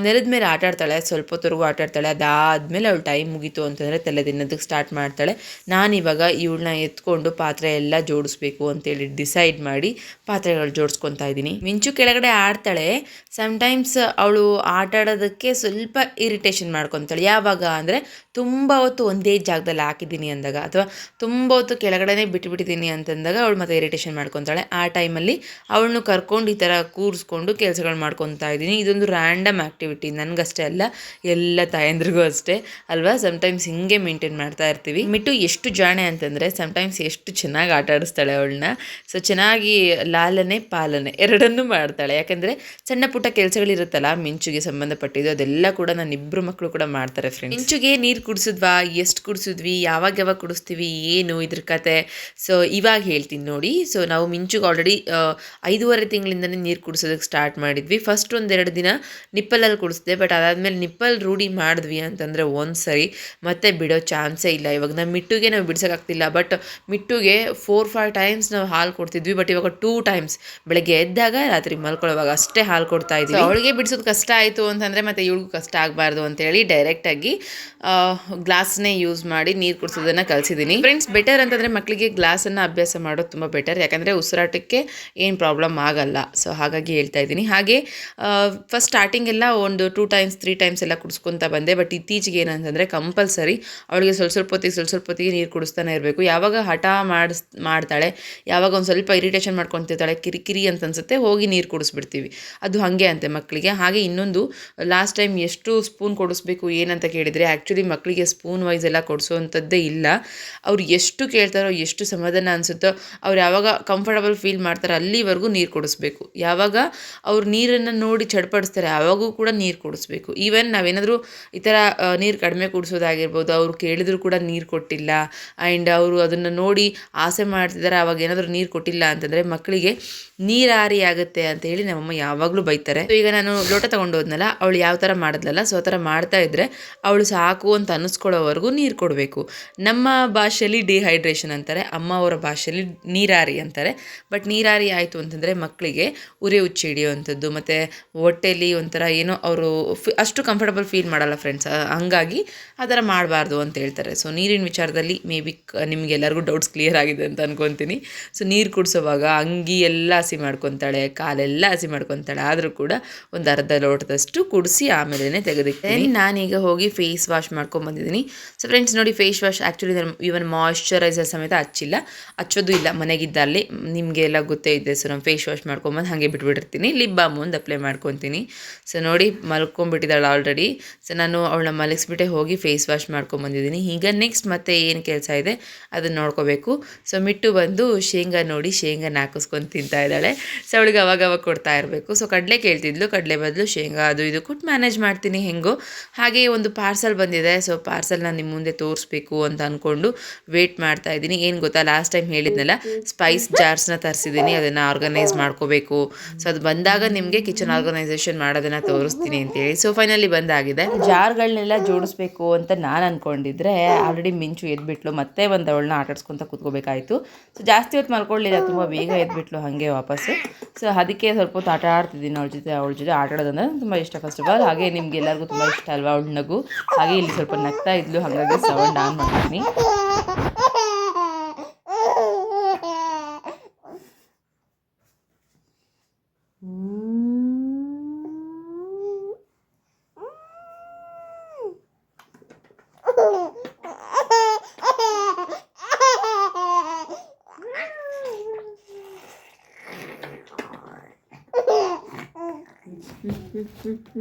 ನೆಲದ ಮೇಲೆ ಆಟ ಆಡ್ತಾಳೆ, ಸ್ವಲ್ಪ ಹೊತ್ತವರೆಗೂ ಆಟ ಆಡ್ತಾಳೆ. ಅದಾದಮೇಲೆ ಅವಳು ಟೈಮ್ ಮುಗೀತು ಅಂತಂದರೆ ತಲೆ ತಿನ್ನೋದಕ್ಕೆ ಸ್ಟಾರ್ಟ್ ಮಾಡ್ತಾಳೆ. ನಾನಿವಾಗ ಇವಳನ್ನ ಎತ್ಕೊಂಡು ಪಾತ್ರೆ ಎಲ್ಲ ಜೋಡಿಸ್ಬೇಕು ಅಂತೇಳಿ ಡಿಸೈಡ್ ಮಾಡಿ ಪಾತ್ರೆಗಳು ಜೋಡಿಸ್ಕೊತಾ ಇದ್ದೀನಿ. ಮಿಂಚು ಕೆಳಗಡೆ ಆಡ್ತಾಳೆ. ಸಮ್ಟೈಮ್ಸ್ ಅವಳು ಆಟ ಆಡೋದಕ್ಕೆ ಸ್ವಲ್ಪ ಇರಿಟೇಷನ್ ಮಾಡ್ಕೊತಾಳೆ. ಯಾವಾಗ ಅಂದರೆ, ತುಂಬ ಹೊತ್ತು ಒಂದೇ ಜಾಗದಲ್ಲಿ ಹಾಕಿದ್ದೀನಿ ಅಂದಾಗ. ಅಥವಾ ತುಂಬ ಹೊತ್ತು ಕೆಳಗಡೆನೇ ಬಿಟ್ಬಿಟ್ಟಿದ್ದೀನಿ ಅಂತಂದಾಗ ಅವಳು ಮತ್ತೆ ಇರಿಟೇಷನ್ ಮಾಡ್ಕೊತಾಳೆ. ಆ ಟೈಮಲ್ಲಿ ಅವಳನ್ನು ಕರ್ಕೊಂಡು ಈ ಥರ ಕೂರಿಸ್ಕೊಂಡು ಕೆಲಸಗಳು ಮಾಡ್ಕೊತಾ ಇದ್ದೀನಿ. ಇದೊಂದು ರ್ಯಾಂಡಮ್ ಆ್ಯಕ್ಟಿವಿಟಿ ನನಗಷ್ಟೇ ಅಲ್ಲ, ಎಲ್ಲ ತಾಯಂದ್ರಿಗೂ ಅಷ್ಟೇ ಅಲ್ವಾ? ಸಮ್ಟೈಮ್ಸ್ ಹಿಂಗೆ ಮೇಂಟೈನ್ ಮಾಡ್ತಾ ಇರ್ತೀವಿ. ಮಿಟ್ಟು ಎಷ್ಟು ಜಾಣೆ ಅಂತಂದರೆ ಸಮ್ಟೈಮ್ಸ್ ಎಷ್ಟು ಚೆನ್ನಾಗಿ ಆಟ ಆಡಿಸ್ತಾಳೆ ಅವಳನ್ನ. ಸೊ ಚೆನ್ನಾಗಿ ಲಾಲನೆ, ಪಾಲನೆ ಎರಡನ್ನೂ ಮಾಡ್ತಾಳೆ. ಯಾಕಂದರೆ ಸಣ್ಣ ಪುಟ್ಟ ಕೆಲಸಗಳಿರುತ್ತಲ್ಲ, ಮಿಂಚುಗೆ ಸಂಬಂಧಪಟ್ಟಿದ್ದು ಅದೆಲ್ಲ ಕೂಡ ನನ್ನ ಇಬ್ಬರು ಮಕ್ಕಳು ಕೂಡ ಮಾಡ್ತಾರೆ ಫ್ರೆಂಡ್ಸ್ ಮಿಂಚುಗೆ ನೀರು ಕುಡಿಸಿದ್ವಾ? ಎಷ್ಟು ಕುಡಿಸಿದ್ವಿ? ಯಾವಾಗ ಯಾವಾಗ ಕುಡಿಸ್ತೀವಿ? ಏನು? ಇದ್ರ ಕತೆ. ಸೊ ಇವಾಗ ಹೇಳ್ತೀನಿ. ನೋಡಿ. ಸೊ ನಾವು ಮಿಂಚುಗೆ ಆಲ್ರೆಡಿ ಐದೂವರೆ ತಿಂಗಳಿಂದನೇ ನೀರು ಕುಡಿಸೋದಕ್ಕೆ ಸ್ಟಾರ್ಟ್ ಮಾಡಿದ್ವಿ. ಫಸ್ಟ್ ಒಂದೆರಡು ದಿನ ನಿಪ್ಪಲಲ್ಲಿ ಕುಡಿಸಿದೆ ಬಟ್ ಅದಾದಮೇಲೆ ನಿಪ್ಪಲ್ ರೂಢಿ ಮಾಡಿದ್ವಿ ಅಂತಂದರೆ ಒಂದು ಸರಿ. ಮತ್ತೆ ಬಿಡೋ ಚಾನ್ಸೇ ಇಲ್ಲ. ಇವಾಗ ನಮ್ಮ ಮಿಟ್ಟುಗೆ ನಾವು ಬಿಡ್ಸೋಕ್ಕಾಗ್ತಿಲ್ಲ ಬಟ್ ಮಿಟ್ಟುಗೆ ಫೋರ್ ಫೈವ್ ಟೈಮ್ಸ್ ನಾವು ಹಾಲು ಕೊಡ್ತಿದ್ವಿ ಬಟ್ ಇವಾಗ ಟೂ ಟೈಮ್ಸ್ ಬೆಳಗ್ಗೆ ಎದ್ದಾಗ ರಾತ್ರಿ ಮಲ್ಕೊಳ್ಳೋವಾಗ ಅಷ್ಟೇ ಹಾಲು ಕೊಡ್ತಾ ಇದ್ವಿ. ಅವಳಿಗೆ ಬಿಡಿಸೋದು ಕಷ್ಟ ಆಯಿತು ಅಂತಂದರೆ ಮತ್ತೆ ಇವಳಿಗೂ ಕಷ್ಟ ಆಗಬಾರ್ದು ಅಂತೇಳಿ ಡೈರೆಕ್ಟಾಗಿ ಗ್ಲಾಸ್ನೇ ಯೂಸ್ ಮಾಡಿ ನೀರು ಕುಡಿಸೋದನ್ನು ಕಲಿಸಿದ್ದೀನಿ ಫ್ರೆಂಡ್ಸ್ ಬೆಟರ್ ಅಂತಂದರೆ ಮಕ್ಕಳಿಗೆ ಗ್ಲಾಸನ್ನು ಅಭ್ಯಾಸ ಮಾಡೋದು ತುಂಬ ಬೆಟರ್ ಯಾಕಂದರೆ ಉಸಿರಾಟಕ್ಕೆ ಏನು ಪ್ರಾಬ್ಲಮ್ ಆಗಲ್ಲ. ಸೊ ಹಾಗಾಗಿ ಹೇಳ್ತಾ ಇದ್ದೀನಿ. ಹಾಗೆ ಫಸ್ಟ್ ಸ್ಟಾರ್ಟಿಂಗ್ ಎಲ್ಲ ಒಂದು ಟೂ ಟೈಮ್ಸ್ ತ್ರೀ ಟೈಮ್ಸ್ ಎಲ್ಲ ಕುಡಿಸ್ಕೊತಾ ಬಂದೆ. ಬಟ್ ಇತ್ತೀಚೆಗೆ ಏನಂತಂದರೆ ಕಂಪಲ್ಸರಿ ಅವಳಿಗೆ ಸ್ವಲ್ಪ ಸ್ವಲ್ಪ ಹೊತ್ತಿಗೆ ಸ್ವಲ್ಪ ಸ್ವಲ್ಪ ಹೊತ್ತಿಗೆ ನೀರು ಕುಡಿಸ್ತಾನೆ ಇರಬೇಕು. ಯಾವಾಗ ಹಠ ಮಾಡಿಸ್, ಮಾಡ್ತಾಳೆ, ಯಾವಾಗ ಒಂದು ಸ್ವಲ್ಪ ಇರಿಟೇಷನ್ ಮಾಡ್ಕೊತಿರ್ತಾಳೆ, ಕಿರಿಕಿರಿ ಅಂತ ಅನ್ಸುತ್ತೆ, ಹೋಗಿ ನೀರು ಕುಡಿಸ್ಬಿಡ್ತೀವಿ. ಅದು ಹಾಗೆ ಅಂತೆ ಮಕ್ಕಳಿಗೆ ಹಾಗೆ ಇನ್ನೊಂದು ಲಾಸ್ಟ್ ಟೈಮ್ ಎಷ್ಟು ಸ್ಪೂನ್ ಕೊಡಿಸ್ಬೇಕು ಏನಂತ ಕೇಳಿದರೆ ಆ್ಯಕ್ಚುಲಿ ಮಕ್ಕಳಿಗೆ ಸ್ಪೂನ್ ವೈಸ್ ಎಲ್ಲ ಕೊಡಿಸೋವಂಥದ್ದೇ ಇಲ್ಲ. ಅವ್ರು ಎಷ್ಟು ಕೇಳ್ತಾರೋ, ಎಷ್ಟು ಸಮಾಧಾನ ಅನಿಸುತ್ತೋ ಅವ್ರು ಯಾವಾಗ ಕಂಫರ್ಟಬಲ್ ಫೀಲ್ ಮಾಡ್ತಾರೆ, ಅಲ್ಲಿವರೆಗೂ ನೀರು ಕೊಡಿಸ್ಬೇಕು. ಯಾವಾಗ ಅವ್ರು ನೀರನ್ನು ನೋಡಿ ಚಡ್ಪಡಿಸ್ತಾರೆ ಆವಾಗೂ ಕೂಡ ನೀರು ಕೊಡಿಸ್ಬೇಕು. ಈವನ್ ನಾವೇನಾದರೂ ಈ ಥರ ನೀರು ಕಡಿಮೆ ಕುಡಿಸೋದಾಗಿರ್ಬೋದು, ಅವ್ರು ಕೇಳಿದ್ರು ಕೂಡ ನೀರು ಕೊಟ್ಟಿಲ್ಲ ಆ್ಯಂಡ್ ಅವರು ಅದನ್ನು ನೋಡಿ ಆಸೆ ಮಾಡ್ತಿದ್ದಾರೆ ಆವಾಗ ಏನಾದರೂ ನೀರು ಕೊಟ್ಟಿಲ್ಲ ಅಂತಂದರೆ ಮಕ್ಕಳಿಗೆ ನೀರಾರಿ ಆಗುತ್ತೆ ಅಂತ ಹೇಳಿ ನಮ್ಮಮ್ಮ ಯಾವಾಗಲೂ ಬೈತಾರೆ. ಈಗ ನಾನು ಲೋಟ ತೊಗೊಂಡು ಹೋದ್ನಲ್ಲ ಅವಳು ಯಾವ ಥರ ಮಾಡಿದ್ಲಲ್ಲ ಸೊ ಆ ಥರ ಮಾಡ್ತಾ ಇದ್ದರೆ ಅವಳು ಸಾಕು ಅಂತ ಅನ್ನಿಸ್ಕೊಳ್ಳೋವರೆಗೂ ನೀರು ಕೊಡಬೇಕು. ನಮ್ಮ ಭಾಷೆಯಲ್ಲಿ ಡಿಹೈಡ್ರೇಷನ್ ಅಂತಾರೆ, ಅಮ್ಮ ಅವರ ಭಾಷೆಯಲ್ಲಿ ನೀರಾರಿ ಅಂತಾರೆ. ಬಟ್ ನೀರಾರಿ ಆಯಿತು ಅಂತಂದರೆ ಮಕ್ಕಳಿಗೆ ಉರಿ ಹುಚ್ಚಿ ಹಿಡಿಯುವಂಥದ್ದು ಮತ್ತು ಹೊಟ್ಟೆಯಲ್ಲಿ ಒಂಥರ ಏನೋ ಅವರು ಅಷ್ಟು ಕಂಫರ್ಟಬಲ್ ಫೀಲ್ ಮಾಡಲ್ಲ ಫ್ರೆಂಡ್ಸ್ ಹಂಗಾಗಿ ಆ ಥರ ಮಾಡಬಾರ್ದು ಅಂತ ಹೇಳ್ತಾರೆ. ಸೊ ನೀರಿನ ವಿಚಾರದಲ್ಲಿ ಮೇ ಬಿ ನಿಮಗೆಲ್ಲರಿಗೂ ಡೌಟ್ಸ್ ಕ್ಲಿಯರ್ ಆಗಿದೆ ಅಂತ ಅನ್ಕೊತೀನಿ. ಸೊ ನೀರು ಕುಡಿಸೋವಾಗ ಅಂಗಿ ಎಲ್ಲ ಹಸಿ ಮಾಡ್ಕೊತಾಳೆ ಕಾಲೆಲ್ಲ ಹಸಿ ಮಾಡ್ಕೊತಾಳೆ, ಆದರೂ ಕೂಡ ಒಂದು ಅರ್ಧ ಲೋಟದಷ್ಟು ಕುಡಿಸಿ ಆಮೇಲೆ ತೆಗೆದಿಟ್ಟೆ ನಾನೀಗ ಹೋಗಿ ಫೇಸ್ ವಾಶ್ ಮಾಡ್ಕೊಂಡು ಬಂದಿದ್ದೀನಿ. ಸೊ ಫ್ರೆಂಡ್ಸ್ ನೋಡಿ face wash actually even moisturiser ಸಮೇತ ಹಚ್ಚಿಲ್ಲ. ಹಚ್ಚೋದು ಇಲ್ಲ ಮನೆಗಿದ್ದಲ್ಲಿ ನಿಮಗೆ ಎಲ್ಲ ಗೊತ್ತೇ ಇದೆ ಸೊ ನಾನು ಫೇಸ್ ವಾಶ್ ಮಾಡ್ಕೊಂಬಂದು ಹಾಗೆ ಬಿಟ್ಬಿಟ್ಟಿರ್ತೀನಿ. ಲಿಪ್ ಬಾಮ್ ಒಂದು ಅಪ್ಲೈ ಮಾಡ್ಕೊತೀನಿ. ಸೊ ನೋಡಿ, ಮಲ್ಕೊಂಬಿಟ್ಟಿದ್ದಾಳೆ ಆಲ್ರೆಡಿ ಸೊ ನಾನು ಅವಳನ್ನ ಮಲಗಿಸ್ಬಿಟ್ಟೆ ಹೋಗಿ ಫೇಸ್ ವಾಶ್ ಮಾಡ್ಕೊಂಬಂದಿದ್ದೀನಿ. ಈಗ ನೆಕ್ಸ್ಟ್ ಮತ್ತೆ ಏನು ಕೆಲಸ ಇದೆ ಅದನ್ನು ನೋಡ್ಕೋಬೇಕು. ಸೊ ಮಿಟ್ಟು ಬಂದು ಶೇಂಗಾ ನೋಡಿ ಶೇಂಗಾನ ಹಾಕಿಸ್ಕೊಂಡು ತಿಂತಾ ಇದ್ದಾಳೆ. ಸೊ ಅವಳಿಗೆ ಅವಾಗ ಅವಾಗ ಕೊಡ್ತಾ ಇರಬೇಕು. ಸೊ ಕಡಲೆ ಕೇಳ್ತಿದ್ಲು, ಕಡಲೆ ಬದಲು ಶೇಂಗಾ ಅದು ಇದು ಕೊಟ್ಟು ಮ್ಯಾನೇಜ್ ಮಾಡ್ತೀನಿ ಹೆಂಗೋ. ಹಾಗೆ ಒಂದು ಪಾರ್ಸಲ್ ಬಂದಿದೆ ಸೊ ಪಾರ್ಸಲ್ನ ನಿಮ್ಮ ಮುಂದೆ ತೋರಿಸ್ಬೇಕು ಅಂತ ಅಂದ್ಕೊಂಡು ವೇಟ್ ಮಾಡ್ತಾ ಇದ್ದೀನಿ. ಏನು ಗೊತ್ತಾ ಲಾಸ್ಟ್ ಟೈಮ್ ಹೇಳಿದ್ನಲ್ಲ ಸ್ಪೈಸ್ ಜಾರ್ಸ್ನ ತರಿಸಿದ್ದೀನಿ ಅದನ್ನು ಆರ್ಗನೈಸ್ ಮಾಡ್ಕೋಬೇಕು. ಸೊ ಅದು ಬಂದಾಗ ನಿಮಗೆ ಕಿಚನ್ ಆರ್ಗನೈಸೇಷನ್ ಮಾಡೋದನ್ನು ತೋರಿಸ್ತೀನಿ ಅಂತೇಳಿ. ಸೊ ಫೈನಲಿ ಬಂದಾಗಿದೆ. ಜಾರ್ಗಳನ್ನೆಲ್ಲ ಜೋಡಿಸ್ಬೇಕು ಅಂತ ನಾನು ಅಂದ್ಕೊಂಡಿದ್ರೆ ಆಲ್ರೆಡಿ ಮಿಂಚು ಎದ್ಬಿಟ್ಲು, ಮತ್ತೆ ಒಂದು ಅವಳನ್ನ ಆಟಾಡ್ಸ್ಕೊತ ಕೂತ್ಕೋಬೇಕಾಯ್ತು. ಸೊ ಜಾಸ್ತಿ ಹೊತ್ತು ಮಲ್ಕೊಳ್ಳಿಲ್ಲ ತುಂಬ ಬೇಗ ಎದ್ಬಿಟ್ಲು ಹಾಗೆ ವಾಪಸ್ಸು ಸೊ ಅದಕ್ಕೆ ಸ್ವಲ್ಪ ಹೊತ್ತು ಆಟ ಆಡ್ತಿದ್ದೀನಿ ಅವಳ ಜೊತೆ ಅವಳ ಜೊತೆ ಆಟಾಡೋದಂದ್ರೆ ತುಂಬ ಇಷ್ಟ ಫಸ್ಟ್ ಆಫ್ ಆಲ್ ಹಾಗೆ ನಿಮ್ಗೆ ಎಲ್ಲರಿಗೂ ತುಂಬ ಇಷ್ಟ ಅಲ್ವಾ, ಅವಳ ನಗು? ಹಾಗೆ ಇಲ್ಲಿ ಸ್ವಲ್ಪ ನಗ್ತಾ ಇದ್ಲು, ಹಾಗಾಗಿ ಸೌಂಡ್ ಆನ್ ಮಾಡ್ತೀನಿ. ಸೊ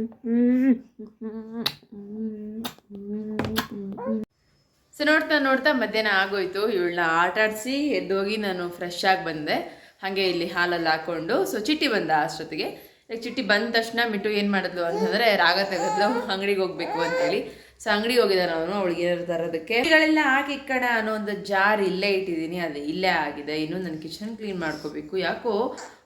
ನೋಡ್ತಾ ನೋಡ್ತಾ ಮಧ್ಯಾಹ್ನ ಆಗೋಯ್ತು. ಇವಳನ್ನ ಆಟ ಆಡಿಸಿ ಎದ್ದೋಗಿ ನಾನು ಫ್ರೆಶ್ ಆಗಿ ಬಂದೆ. ಹಾಗೆ ಇಲ್ಲಿ ಹಾಲಲ್ಲಿ ಹಾಕೊಂಡು. ಸೊ ಚಿಟ್ಟಿ ಬಂದ ಅಷ್ಟೊತ್ತಿಗೆ. ಚಿಟ್ಟಿ ಬಂದ ತಕ್ಷಣ ಮಿಟ್ಟು ಏನು ಮಾಡಿದ್ಲು ಅಂತಂದರೆ, ರಾಗ ತೆಗೆದ್ಲು. ಅಂಗಡಿಗೆ ಹೋಗ್ಬೇಕು ಅಂತೇಳಿ. ಸೊ ಅಂಗಡಿಗೆ ಹೋಗಿದ್ದಾರೆ ಅವನು ಅವಳಿಗೆ ತರೋದಕ್ಕೆ ಇವುಗಳೆಲ್ಲ ಹಾಕಿ ಕಡೆ ಅನ್ನೋ ಒಂದು ಜಾರ್ ಇಲ್ಲೇ ಇಟ್ಟಿದ್ದೀನಿ, ಅದು ಇಲ್ಲೇ ಆಗಿದೆ, ಇನ್ನು ನನ್ನ ಕಿಚನ್ ಕ್ಲೀನ್ ಮಾಡ್ಕೋಬೇಕು. ಯಾಕೋ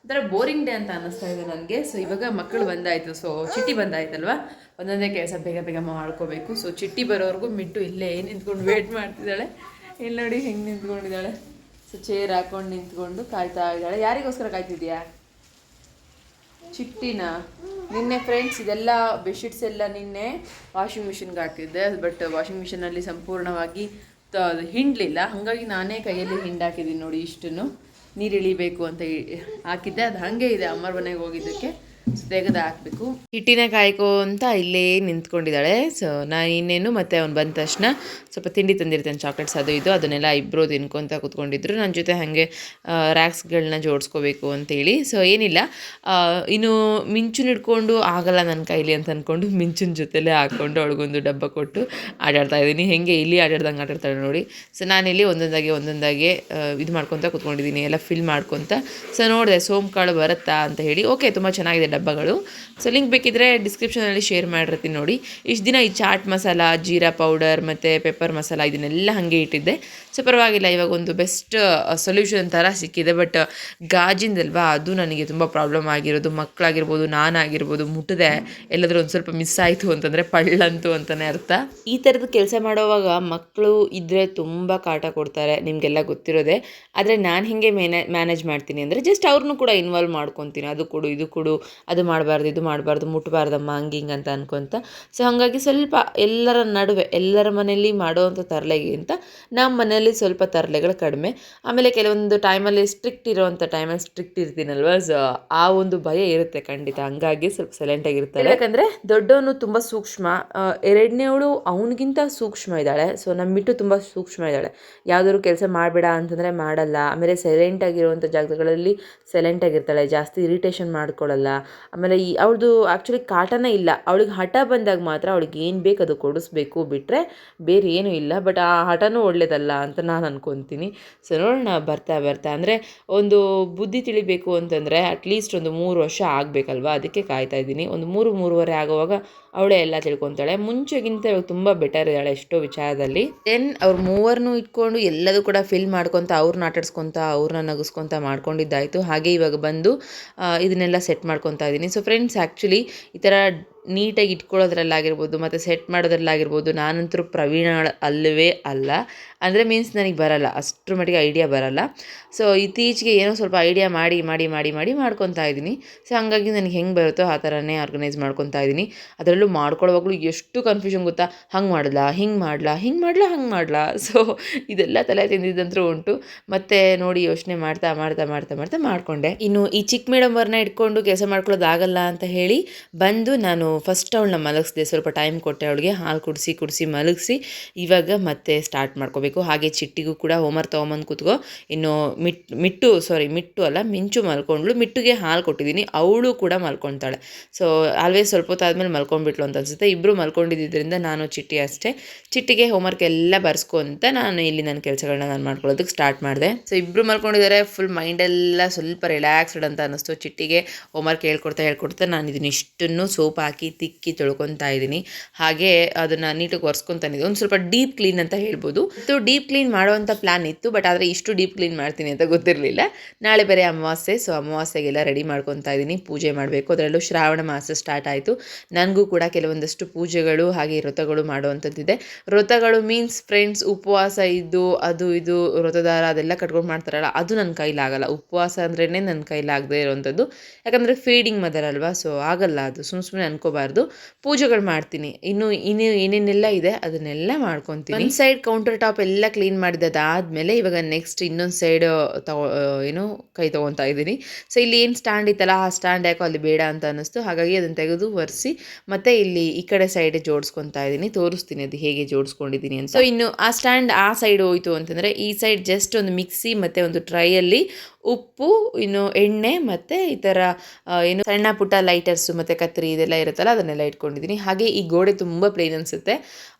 ಒಂಥರ ಬೋರಿಂಗ್ ಡೇ ಅಂತ ಅನ್ನಿಸ್ತಾ ಇದೆ ನನಗೆ. ಸೊ ಇವಾಗ ಮಕ್ಕಳು ಬಂದಾಯಿತು, ಸೊ ಚಿಟ್ಟಿ ಬಂದಾಯ್ತಲ್ವಾ? ಒಂದೊಂದೇ ಕೆಲಸ ಬೇಗ ಬೇಗ ಮಾಡ್ಕೋಬೇಕು. ಸೊ ಚಿಟ್ಟಿ ಬರೋವರೆಗೂ ಮಿಟ್ಟು ಇಲ್ಲೇ ನಿಂತ್ಕೊಂಡು ವೇಟ್ ಮಾಡ್ತಿದ್ದಾಳೆ. ಇಲ್ಲಿ ನೋಡಿ ಹೆಂಗೆ ನಿಂತ್ಕೊಂಡಿದ್ದಾಳೆ. ಸೊ ಚೇರ್ ಹಾಕೊಂಡು ನಿಂತ್ಕೊಂಡು ಕಾಯ್ತಾ ಇದ್ದಾಳೆ. ಯಾರಿಗೋಸ್ಕರ ಕಾಯ್ತಿದ್ಯಾ ಚಿಟ್ಟಿನ. ನಿನ್ನೆ ಫ್ರೆಂಡ್ಸ್ ಇದೆಲ್ಲ ಬೆಡ್ಶೀಟ್ಸ್ ಎಲ್ಲ ನಿನ್ನೆ ವಾಷಿಂಗ್ ಮಿಷಿನ್ಗೆ ಹಾಕಿದ್ದೆ. ಬಟ್ ವಾಷಿಂಗ್ ಮಿಷಿನಲ್ಲಿ ಸಂಪೂರ್ಣವಾಗಿ ತ ಹಿಂಡಲಿಲ್ಲ. ಹಾಗಾಗಿ ನಾನೇ ಕೈಯಲ್ಲಿ ಹಿಂಡಾಕಿದ್ದೀನಿ ನೋಡಿ ಇಷ್ಟನ್ನು. ನೀರು ಇಳಿಬೇಕು ಅಂತ ಹಾಕಿದ್ದೆ. ಅದು ಹಾಗೆ ಇದೆ ಅಮ್ಮರ ಮನೆಗೆ ಹೋಗಿದ್ದಕ್ಕೆ. ತೆಗೆದು ಹಾಕಬೇಕು ಹಿಟ್ಟಿನ ಕಾಯ್ಕೊಂತ ಇಲ್ಲೇ ನಿಂತ್ಕೊಂಡಿದ್ದಾಳೆ. ಸೊ ನಾನು ಇನ್ನೇನು ಮತ್ತೆ ಅವ್ನು ಬಂದ ತಕ್ಷಣ ಸ್ವಲ್ಪ ತಿಂಡಿ ತಂದಿರ್ತೇನೆ ಚಾಕ್ಲೇಟ್ಸ್ ಅದು ಇದು, ಅದನ್ನೆಲ್ಲ ಇಬ್ಬರು ತಿನ್ಕೊತ ಕೂತ್ಕೊಂಡಿದ್ರು. ನನ್ನ ಜೊತೆ ಹಾಗೆ ರ್ಯಾಕ್ಸ್ಗಳನ್ನ ಜೋಡಿಸ್ಕೋಬೇಕು ಅಂತೇಳಿ. ಸೊ ಏನಿಲ್ಲ. ಇನ್ನು ಮಿಂಚು ಹಿಡ್ಕೊಂಡು ಆಗಲ್ಲ ನನ್ನ ಕೈಲಿ ಅಂತ ಅಂದ್ಕೊಂಡು ಮಿಂಚಿನ ಜೊತೆಲೇ ಹಾಕ್ಕೊಂಡು ಅವಳಿಗೊಂದು ಡಬ್ಬ ಕೊಟ್ಟು ಆಟಾಡ್ತಾ ಇದ್ದೀನಿ. ಹೇಗೆ ಇಲ್ಲಿ ಆಟಾಡ್ದಂಗೆ ಆಟಾಡ್ತಾಳೆ ನೋಡಿ. ಸೊ ನಾನಿಲ್ಲಿ ಒಂದೊಂದಾಗಿ ಒಂದೊಂದಾಗಿ ಇದು ಮಾಡ್ಕೊತ ಕೂತ್ಕೊಂಡಿದ್ದೀನಿ. ಎಲ್ಲ ಫಿಲ್ ಮಾಡ್ಕೊತ. ಸೊ ನೋಡಿದೆ ಸೋಮ್ ಕಾಳು ಬರುತ್ತಾ ಅಂತ ಹೇಳಿ. ಓಕೆ ತುಂಬ ಚೆನ್ನಾಗಿದೆ ಡಬ್ಬಗಳು ಸೊ ಲಿಂಕ್ ಬೇಕಿದ್ರೆ ಡಿಸ್ಕ್ರಿಪ್ಷನಲ್ಲಿ ಶೇರ್ ಮಾಡಿರ್ತೀನಿ ನೋಡಿ. ಇಷ್ಟು ದಿನ ಈ ಚಾಟ್ ಮಸಾಲ, ಜೀರಾ ಪೌಡರ್ ಮತ್ತು ಪೆಪ್ಪರ್ ಮಸಾಲ ಇದನ್ನೆಲ್ಲ ಹಾಗೆ ಇಟ್ಟಿದ್ದೆ. ಸೊ ಪರವಾಗಿಲ್ಲ, ಇವಾಗ ಒಂದು ಬೆಸ್ಟ್ ಸೊಲ್ಯೂಷನ್ ಥರ ಸಿಕ್ಕಿದೆ. ಬಟ್ ಗಾಜಿಂದಲ್ವಾ, ಅದು ನನಗೆ ತುಂಬ ಪ್ರಾಬ್ಲಮ್ ಆಗಿರೋದು. ಮಕ್ಕಳಾಗಿರ್ಬೋದು ನಾನಾಗಿರ್ಬೋದು ಮುಟ್ಟದೆ ಎಲ್ಲಾದರೂ ಒಂದು ಸ್ವಲ್ಪ ಮಿಸ್ ಆಯಿತು ಅಂತಂದರೆ ಪಳ್ಳಂತು ಅಂತಲೇ ಅರ್ಥ. ಈ ಥರದ ಕೆಲಸ ಮಾಡುವಾಗ ಮಕ್ಕಳು ಇದ್ದರೆ ತುಂಬ ಕಾಟ ಕೊಡ್ತಾರೆ, ನಿಮಗೆಲ್ಲ ಗೊತ್ತಿರೋದೆ. ಆದರೆ ನಾನು ಹೇಗೆ ಮ್ಯಾನೇಜ್ ಮಾಡ್ತೀನಿ ಅಂದರೆ ಜಸ್ಟ್ ಅವ್ರನ್ನೂ ಕೂಡ ಇನ್ವಾಲ್ವ್ ಮಾಡ್ಕೊತೀನಿ. ಅದು ಕೊಡು, ಇದು ಕೊಡು, ಅದು ಮಾಡಬಾರ್ದು, ಇದು ಮಾಡಬಾರ್ದು ಮುಟ್ಟಬಾರ್ದಮ್ಮ ಹಂಗೆ ಅಂತ ಅನ್ಕೊಂತ. ಸೊ ಹಾಗಾಗಿ ಸ್ವಲ್ಪ ಎಲ್ಲರ ನಡುವೆ, ಎಲ್ಲರ ಮನೆಯಲ್ಲಿ ಮಾಡೋವಂಥ ತರಲೆಗಿಂತ ನಮ್ಮ ಸ್ವಲ್ಪ ತರಲೆಗಳು ಕಡಿಮೆ. ಆಮೇಲೆ ಕೆಲವೊಂದು ಟೈಮಲ್ಲಿ ಸ್ಟ್ರಿಕ್ಟ್ ಇರೋವಂಥ ಟೈಮಲ್ಲಿ ಸ್ಟ್ರಿಕ್ಟ್ ಇರ್ತೀನಲ್ವ? ಸೊ ಆ ಒಂದು ಭಯ ಇರುತ್ತೆ ಖಂಡಿತ. ಹಂಗಾಗಿ ಸ್ವಲ್ಪ ಸೈಲೆಂಟ್ ಆಗಿರ್ತಾರೆ ಯಾಕಂದರೆ ದೊಡ್ಡವನು ತುಂಬ ಸೂಕ್ಷ್ಮ ಎರಡನೇವಳು ಅವನಿಗಿಂತ ಸೂಕ್ಷ್ಮ ಇದ್ದಾಳೆ. ಸೊ ನಮ್ಮ ಬಿಟ್ಟು ತುಂಬ ಸೂಕ್ಷ್ಮ ಇದ್ದಾಳೆ. ಯಾವುದಾದ್ರು ಕೆಲಸ ಮಾಡಬೇಡ ಅಂತಂದರೆ ಮಾಡಲ್ಲ. ಆಮೇಲೆ ಸೈಲೆಂಟ್ ಆಗಿರುವಂಥ ಜಾಗಗಳಲ್ಲಿ ಸೈಲೆಂಟ್ ಆಗಿರ್ತಾಳೆ ಜಾಸ್ತಿ ಇರಿಟೇಷನ್ ಮಾಡ್ಕೊಳ್ಳಲ್ಲ ಆಮೇಲೆ ಈ ಅವಳದು ಆ್ಯಕ್ಚುಲಿ ಕಾಟನೇ ಇಲ್ಲ. ಅವಳಿಗೆ ಹಠ ಬಂದಾಗ ಮಾತ್ರ ಅವಳಿಗೆ ಏನು ಬೇಕು ಅದು ಕೊಡಿಸ್ಬೇಕು. ಬಿಟ್ಟರೆ ಬೇರೆ ಏನೂ ಇಲ್ಲ. ಬಟ್ ಆ ಹಠನೂ ಒಳ್ಳೇದಲ್ಲ ಅಂತ ನಾನು ಅಂದ್ಕೊತೀನಿ ಸೊ ನೋಡೋಣ, ಬರ್ತಾ ಬರ್ತಾ. ಅಂದರೆ ಒಂದು ಬುದ್ಧಿ ತಿಳಿಬೇಕು ಅಂತಂದರೆ ಅಟ್ಲೀಸ್ಟ್ ಒಂದು ಮೂರು ವರ್ಷ ಆಗಬೇಕಲ್ವಾ? ಅದಕ್ಕೆ ಕಾಯ್ತಾ ಇದ್ದೀನಿ. ಒಂದು ಮೂರು, ಮೂರುವರೆ ಆಗುವಾಗ ಅವಳೇ ಎಲ್ಲ ತಿಳ್ಕೊತಾಳೆ. ಮುಂಚೆಗಿಂತ ಇವಾಗ ತುಂಬ ಬೆಟರ್ ಇದ್ದಾಳೆ ಎಷ್ಟೋ ವಿಚಾರದಲ್ಲಿ. ದೆನ್ ಅವ್ರ ಮೂವರ್ನು ಇಟ್ಕೊಂಡು ಎಲ್ಲದೂ ಕೂಡ ಫಿಲ್ ಮಾಡ್ಕೊತ ಅವ್ರನ್ನ ಆಟಾಡ್ಸ್ಕೊತ ಅವ್ರನ್ನ ನಗಿಸ್ಕೊತ ಮಾಡ್ಕೊಂಡಿದ್ದಾಯಿತು. ಹಾಗೆ ಇವಾಗ ಬಂದು ಇದನ್ನೆಲ್ಲ ಸೆಟ್ ಮಾಡ್ಕೊತಾ ಇದ್ದೀನಿ. ಸೊ ಫ್ರೆಂಡ್ಸ್ ಆ್ಯಕ್ಚುಲಿ ಈ ಥರ ನೀಟಾಗಿ ಇಟ್ಕೊಳ್ಳೋದ್ರಲ್ಲಾಗಿರ್ಬೋದು ಮತ್ತು ಸೆಟ್ ಮಾಡೋದ್ರಲ್ಲಾಗಿರ್ಬೋದು ನಾನಂತರೂ ಪ್ರವೀಣ ಅಲ್ಲವೇ ಅಲ್ಲ. ಅಂದರೆ ಮೀನ್ಸ್ ನನಗೆ ಬರಲ್ಲ. ಅಷ್ಟರ ಮಟ್ಟಿಗೆ ಐಡಿಯಾ ಬರಲ್ಲ. ಸೊ ಇತ್ತೀಚೆಗೆ ಏನೋ ಸ್ವಲ್ಪ ಐಡಿಯಾ ಮಾಡಿ ಮಾಡಿ ಮಾಡಿ ಮಾಡಿ ಮಾಡ್ಕೊತಾ ಇದ್ದೀನಿ. ಸೊ ಹಾಗಾಗಿ ನನಗೆ ಹೆಂಗೆ ಬರುತ್ತೋ ಆ ಥರನೇ ಆರ್ಗನೈಸ್ ಮಾಡ್ಕೊತಾ ಇದ್ದೀನಿ. ಅದರಲ್ಲೂ ಮಾಡ್ಕೊಳ್ಳೋವಾಗಲೂ ಎಷ್ಟು ಕನ್ಫ್ಯೂಷನ್ ಗೊತ್ತಾ? ಹಂಗೆ ಮಾಡಲಾ, ಹಿಂಗೆ ಮಾಡಲಾ ಹಿಂಗೆ ಮಾಡಲಾ, ಹಂಗೆ ಮಾಡಲಾ? ಸೊ ಇದೆಲ್ಲ ತಲೆ ತಿಂದಿದ್ದಂತೂ ಉಂಟು. ಮತ್ತೆ ನೋಡಿ ಯೋಚನೆ ಮಾಡ್ತಾ ಮಾಡ್ತಾ ಮಾಡ್ತಾ ಮಾಡ್ತಾ ಮಾಡಿಕೊಂಡೆ. ಇನ್ನು ಈ ಚಿಕ್ಕ ಮೇಡಮ್ ಅವ್ರನ್ನ ಇಟ್ಕೊಂಡು ಕೆಲಸ ಮಾಡ್ಕೊಳ್ಳೋದಾಗಲ್ಲ ಅಂತ ಹೇಳಿ ಬಂದು ನಾನು ಫಸ್ಟ್ ಅವಳನ್ನ ಮಲಗಿಸಿದೆ. ಸ್ವಲ್ಪ ಟೈಮ್ ಕೊಟ್ಟೆ ಅವಳಿಗೆ, ಹಾಲು ಕುಡಿಸಿ ಕುಡಿಸಿ, ಮಲಗಿಸಿ. ಇವಾಗ ಮತ್ತೆ ಸ್ಟಾರ್ಟ್ ಮಾಡ್ಕೋಬೇಕು. ಹಾಗೆ ಚಿಟ್ಟಿಗೂ ಕೂಡ ಹೋಮರ್ ತೊಗೊಂಬಂದು ಕೂತ್ಕೋ. ಇನ್ನು ಮಿಟ್, ಮಿಟ್ಟು ಸಾರಿ ಮಿಟ್ಟು ಅಲ್ಲ, ಮಿಂಚು ಮಲ್ಕೊಂಡ್ಳು. ಮಿಟ್ಟುಗೆ ಹಾಲು ಕೊಟ್ಟಿದ್ದೀನಿ. ಅವಳು ಕೂಡ ಮಲ್ಕೊತಾಳೆ. ಸೊ ಆಲ್ವೇಸ್ ಸ್ವಲ್ಪ ಹೊತ್ತಾದ್ಮೇಲೆ ಮಲ್ಕೊಂಡ್ಬಿಟ್ಲು ಅಂತ ಅನ್ಸುತ್ತೆ. ಇಬ್ಬರು ಮಲ್ಕೊಂಡಿದ್ದರಿಂದ ನಾನು ಚಿಟ್ಟಿ ಅಷ್ಟೇ. ಚಿಟ್ಟಿಗೆ ಹೋಮ್ವರ್ಕ್ ಎಲ್ಲ ಬರ್ಸ್ಕೊಂತ ನಾನು ಇಲ್ಲಿ ನನ್ನ ಕೆಲಸಗಳನ್ನ ನಾನು ಮಾಡ್ಕೊಳ್ಳೋದಕ್ಕೆ ಸ್ಟಾರ್ಟ್ ಮಾಡಿದೆ. ಸೊ ಇಬ್ಬರು ಮಲ್ಕೊಂಡಿದ್ದಾರೆ ಫುಲ್ ಮೈಂಡೆಲ್ಲ ಸ್ವಲ್ಪ ರಿಲ್ಯಾಕ್ಸ್ಡ್ ಅಂತ ಅನ್ನಿಸ್ತು ಚಿಟ್ಟಿಗೆ ಹೋಮ್ವರ್ಕ್ ಹೇಳ್ಕೊಡ್ತಾ ಹೇಳ್ಕೊಡ್ತಾ ನಾನು ಇದನ್ನ ಇಷ್ಟನ್ನು ಸೋಪ್ ಹಾಕಿ, ತಿಕ್ಕಿ ತೊಳ್ಕೊತಾ ಇದ್ದೀನಿ ಹಾಗೆ ಅದನ್ನು ನೀಟಾಗಿ ಒರೆಸ್ಕೊತಾನಿದ್ದೆ ಒಂದು ಸ್ವಲ್ಪ ಡೀಪ್ ಕ್ಲೀನ್ ಅಂತ ಹೇಳ್ಬೋದು. ಸೊ ಡೀಪ್ ಕ್ಲೀನ್ ಮಾಡುವಂಥ ಪ್ಲಾನ್ ಇತ್ತು ಬಟ್ ಆದರೆ ಇಷ್ಟು ಡೀಪ್ ಕ್ಲೀನ್ ಮಾಡ್ತೀನಿ ಅಂತ ಗೊತ್ತಿರಲಿಲ್ಲ. ನಾಳೆ ಬೇರೆ ಅಮಾವಾಸ್ಯೆ ಸೊ ಅಮಾವಾಸ್ಯೆಗೆಲ್ಲ ರೆಡಿ ಮಾಡ್ಕೊತಾ ಇದ್ದೀನಿ ಪೂಜೆ ಮಾಡಬೇಕು. ಅದರಲ್ಲೂ ಶ್ರಾವಣ ಮಾಸ ಸ್ಟಾರ್ಟ್ ಆಯಿತು. ನನಗೂ ಕೂಡ ಕೆಲವೊಂದಷ್ಟು ಪೂಜೆಗಳು ಹಾಗೆ ವ್ರತಗಳು ಮಾಡುವಂಥದ್ದಿದೆ. ವ್ರತಗಳು ಮೀನ್ಸ್ ಫ್ರೆಂಡ್ಸ್ ಉಪವಾಸ ಇದ್ದು, ಅದು ಇದು ವ್ರತದಾರ ಅದೆಲ್ಲ ಕಟ್ಕೊಂಡು ಮಾಡ್ತಾರಲ್ಲ, ಅದು ನನ್ನ ಕೈಲಾಗಲ್ಲ ಉಪವಾಸ ಅಂದ್ರೇ ನನ್ನ ಕೈಲಾಗದೇ ಇರೋವಂಥದ್ದು. ಯಾಕಂದರೆ ಫೀಡಿಂಗ್ ಮದರ್ ಅಲ್ವಾ ಸೊ ಆಗಲ್ಲ ಅದು ಸುಮ್ಮ ಸುಮ್ಮನೆ ಅನ್ಕೋಬಾರ್ದು. ಪೂಜೆಗಳು ಮಾಡ್ತೀನಿ. ಇನ್ನು ಇನ್ನು ಏನೇನೆಲ್ಲ ಇದೆ, ಅದನ್ನೆಲ್ಲ ಮಾಡ್ಕೊತೀನಿ. ಒಂದು ಸೈಡ್ ಕೌಂಟರ್ ಟಾಪ್ ಎಲ್ಲ ಕ್ಲೀನ್ ಮಾಡಿದ್ದಾದ್ಮೇಲೆ ಇವಾಗ ನೆಕ್ಸ್ಟ್ ಇನ್ನೊಂದು ಸೈಡ್ ತಗೋ ಏನು, ಕೈ ತೊಗೊತಾ ಇದ್ದೀನಿ. ಸೊ ಇಲ್ಲಿ ಏನು ಸ್ಟ್ಯಾಂಡ್ ಇತ್ತಲ್ಲ, ಆ ಸ್ಟ್ಯಾಂಡ್ ಯಾಕೋ ಅಲ್ಲಿ ಬೇಡ ಅಂತ ಅನ್ನಿಸ್ತು. ಹಾಗಾಗಿ ಅದನ್ನು ತೆಗೆದು ಒರೆಸಿ, ಮತ್ತೆ ಇಲ್ಲಿ ಈ ಕಡೆ ಸೈಡ್ ಜೋಡಿಸ್ಕೊತಾ ಇದ್ದೀನಿ. ತೋರಿಸ್ತೀನಿ ಅದು ಹೇಗೆ ಜೋಡಿಸ್ಕೊಂಡಿದ್ದೀನಿ ಅಂತ. ಸೊ ಇನ್ನು ಆ ಸ್ಟ್ಯಾಂಡ್ ಆ ಸೈಡ್ ಹೋಯ್ತು ಅಂತಂದರೆ ಈ ಸೈಡ್ ಜಸ್ಟ್ ಒಂದು ಮಿಕ್ಸಿ ಮತ್ತು ಒಂದು ಟ್ರೈಯಲ್ಲಿ ಉಪ್ಪು, ಇನ್ನು ಎಣ್ಣೆ ಮತ್ತು ಈ ಥರ ಏನು ಸಣ್ಣ ಪುಟ್ಟ ಲೈಟರ್ಸು ಮತ್ತು ಕತ್ತರಿ ಇದೆಲ್ಲ ಇರುತ್ತಲ್ಲ ಅದನ್ನೆಲ್ಲ ಇಟ್ಕೊಂಡಿದ್ದೀನಿ. ಹಾಗೆ ಈ ಗೋಡೆ ತುಂಬ ಪ್ಲೇನ್ ಅನಿಸುತ್ತೆ.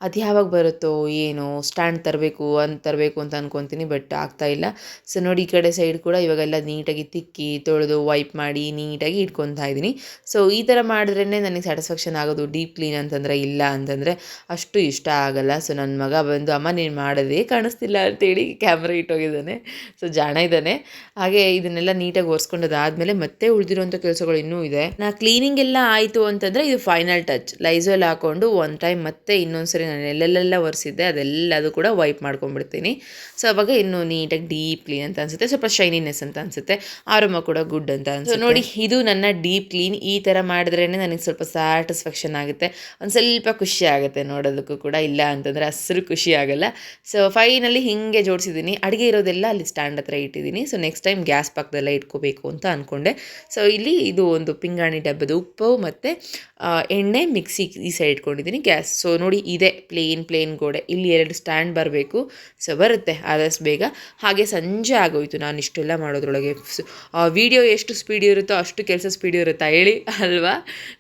ಅದು ಯಾವಾಗ ಬರುತ್ತೋ ಏನೋ ಸ್ಟ್ಯಾಂಡ್ ತರಬೇಕು ಅಂತ ತರಬೇಕು ಅಂತ ಅನ್ಕೊತೀನಿ ಬಟ್ ಆಗ್ತಾ ಇಲ್ಲ. ಸೊ ನೋಡಿ ಈ ಕಡೆ ಸೈಡ್ ಕೂಡ ಇವಾಗೆಲ್ಲ ನೀಟಾಗಿ ತಿಕ್ಕಿ ತೊಳೆದು ವೈಪ್ ಮಾಡಿ ನೀಟಾಗಿ ಇಟ್ಕೊತಾ ಇದ್ದೀನಿ. ಸೊ ಈ ಥರ ಮಾಡಿದ್ರೇ ನನಗೆ ಸ್ಯಾಟಿಸ್ಫ್ಯಾಕ್ಷನ್ ಆಗೋದು ಡೀಪ್ ಕ್ಲೀನ್ ಅಂತಂದರೆ ಇಲ್ಲ ಅಂತಂದರೆ ಅಷ್ಟು ಇಷ್ಟ ಆಗಲ್ಲ. ಸೊ ನನ್ನ ಮಗ ಬಂದು, ಅಮ್ಮ, ನೀನು ಮಾಡೋದೇ ಕಾಣಿಸ್ತಿಲ್ಲ ಅಂತೇಳಿ ಕ್ಯಾಮ್ರಾ ಇಟ್ಟೋಗಿದ್ದಾನೆ. ಸೊ ಜಾಣ ಇದ್ದಾನೆ. ಹಾಗೆ ಇದನ್ನೆಲ್ಲ ನೀಟಾಗಿ ಒರೆಸ್ಕೊಂಡದಾದ್ಮೇಲೆ ಮತ್ತೆ ಉಳಿದಿರುವಂಥ ಕೆಲಸಗಳು ಇನ್ನೂ ಇದೆ. ನಾ ಕ್ಲೀನಿಂಗ್ ಎಲ್ಲ ಆಯಿತು ಅಂತಂದರೆ ಇದು ಫೈನಲ್ ಟಚ್ ಲೈಸೋಲ್ ಹಾಕೊಂಡು ಒನ್ ಟೈಮ್ ಮತ್ತೆ ಇನ್ನೊಂದು ಸರಿ ನಾನು ಎಲ್ಲೆಲ್ಲೆಲ್ಲ ಒರೆಸಿದ್ದೆ, ಅದೆಲ್ಲದು ಕೂಡ ವೈಪ್ ಮಾಡ್ಕೊಂಡ್ಬಿಡ್ತೀನಿ. ಸೊ ಅವಾಗ ಇನ್ನೂ ನೀಟಾಗಿ ಡೀಪ್ ಕ್ಲೀನ್ ಅಂತ ಅನ್ಸುತ್ತೆ. ಸ್ವಲ್ಪ ಶೈನಿನೆಸ್ ಅಂತ ಅನ್ಸುತ್ತೆ. ಆರೋಮ ಕೂಡ ಗುಡ್ ಅಂತ ಅನ್ಸುತ್ತೆ. ನೋಡಿ, ಇದು ನನ್ನ ಡೀಪ್ ಕ್ಲೀನ್ ಈ ಥರ ಮಾಡಿದ್ರೇ ನನಗೆ ಸ್ವಲ್ಪ ಸ್ಯಾಟಿಸ್ಫ್ಯಾಕ್ಷನ್ ಆಗುತ್ತೆ ಒಂದು ಸ್ವಲ್ಪ ಖುಷಿ ಆಗುತ್ತೆ ನೋಡೋದಕ್ಕೂ ಕೂಡ. ಇಲ್ಲ ಅಂತಂದರೆ ಹಸಿರು ಖುಷಿ ಆಗಲ್ಲ. ಸೊ ಫೈನಲಿ ಹೀಗೆ ಜೋಡಿಸಿದ್ದೀನಿ. ಅಡುಗೆ ಇರೋದೆಲ್ಲ ಅಲ್ಲಿ ಸ್ಟ್ಯಾಂಡ್ ಹತ್ರ ಇಟ್ಟಿದ್ದೀನಿ. ಸೊ ನೆಕ್ಸ್ಟ್ ಟೈಮ್ ಗ್ಯಾಸ್ ಪಕ್ಕದೆಲ್ಲ ಇಟ್ಕೋಬೇಕು ಅಂತ ಅಂದ್ಕೊಂಡೆ ಸೊ ಇಲ್ಲಿ ಇದು ಒಂದು ಪಿಂಗಾಣಿ ಡಬ್ಬದ ಉಪ್ಪು ಮತ್ತು ಎಣ್ಣೆ ಮಿಕ್ಸಿ ಈ ಸೈಡ್ ಇಟ್ಕೊಂಡಿದ್ದೀನಿ. ಗ್ಯಾಸ್ ಸೊ ನೋಡಿ ಇದೆ. ಪ್ಲೇನ್ ಪ್ಲೇನ್ ಗೋಡೆ. ಇಲ್ಲಿ ಎರಡು ಸ್ಟ್ಯಾಂಡ್ ಬರಬೇಕು. ಸೊ ಬರುತ್ತೆ. ಆದಷ್ಟು ಬೇಗ. ಹಾಗೆ ಸಂಜೆ ಆಗೋಯ್ತು. ನಾನು ಇಷ್ಟೆಲ್ಲ ಮಾಡೋದ್ರೊಳಗೆ. ವಿಡಿಯೋ ಎಷ್ಟು ಸ್ಪೀಡ್ ಇರುತ್ತೋ ಅಷ್ಟು ಕೆಲಸ ಸ್ಪೀಡ್ ಇರುತ್ತಾ ಹೇಳಿ. ಅಲ್ವಾ?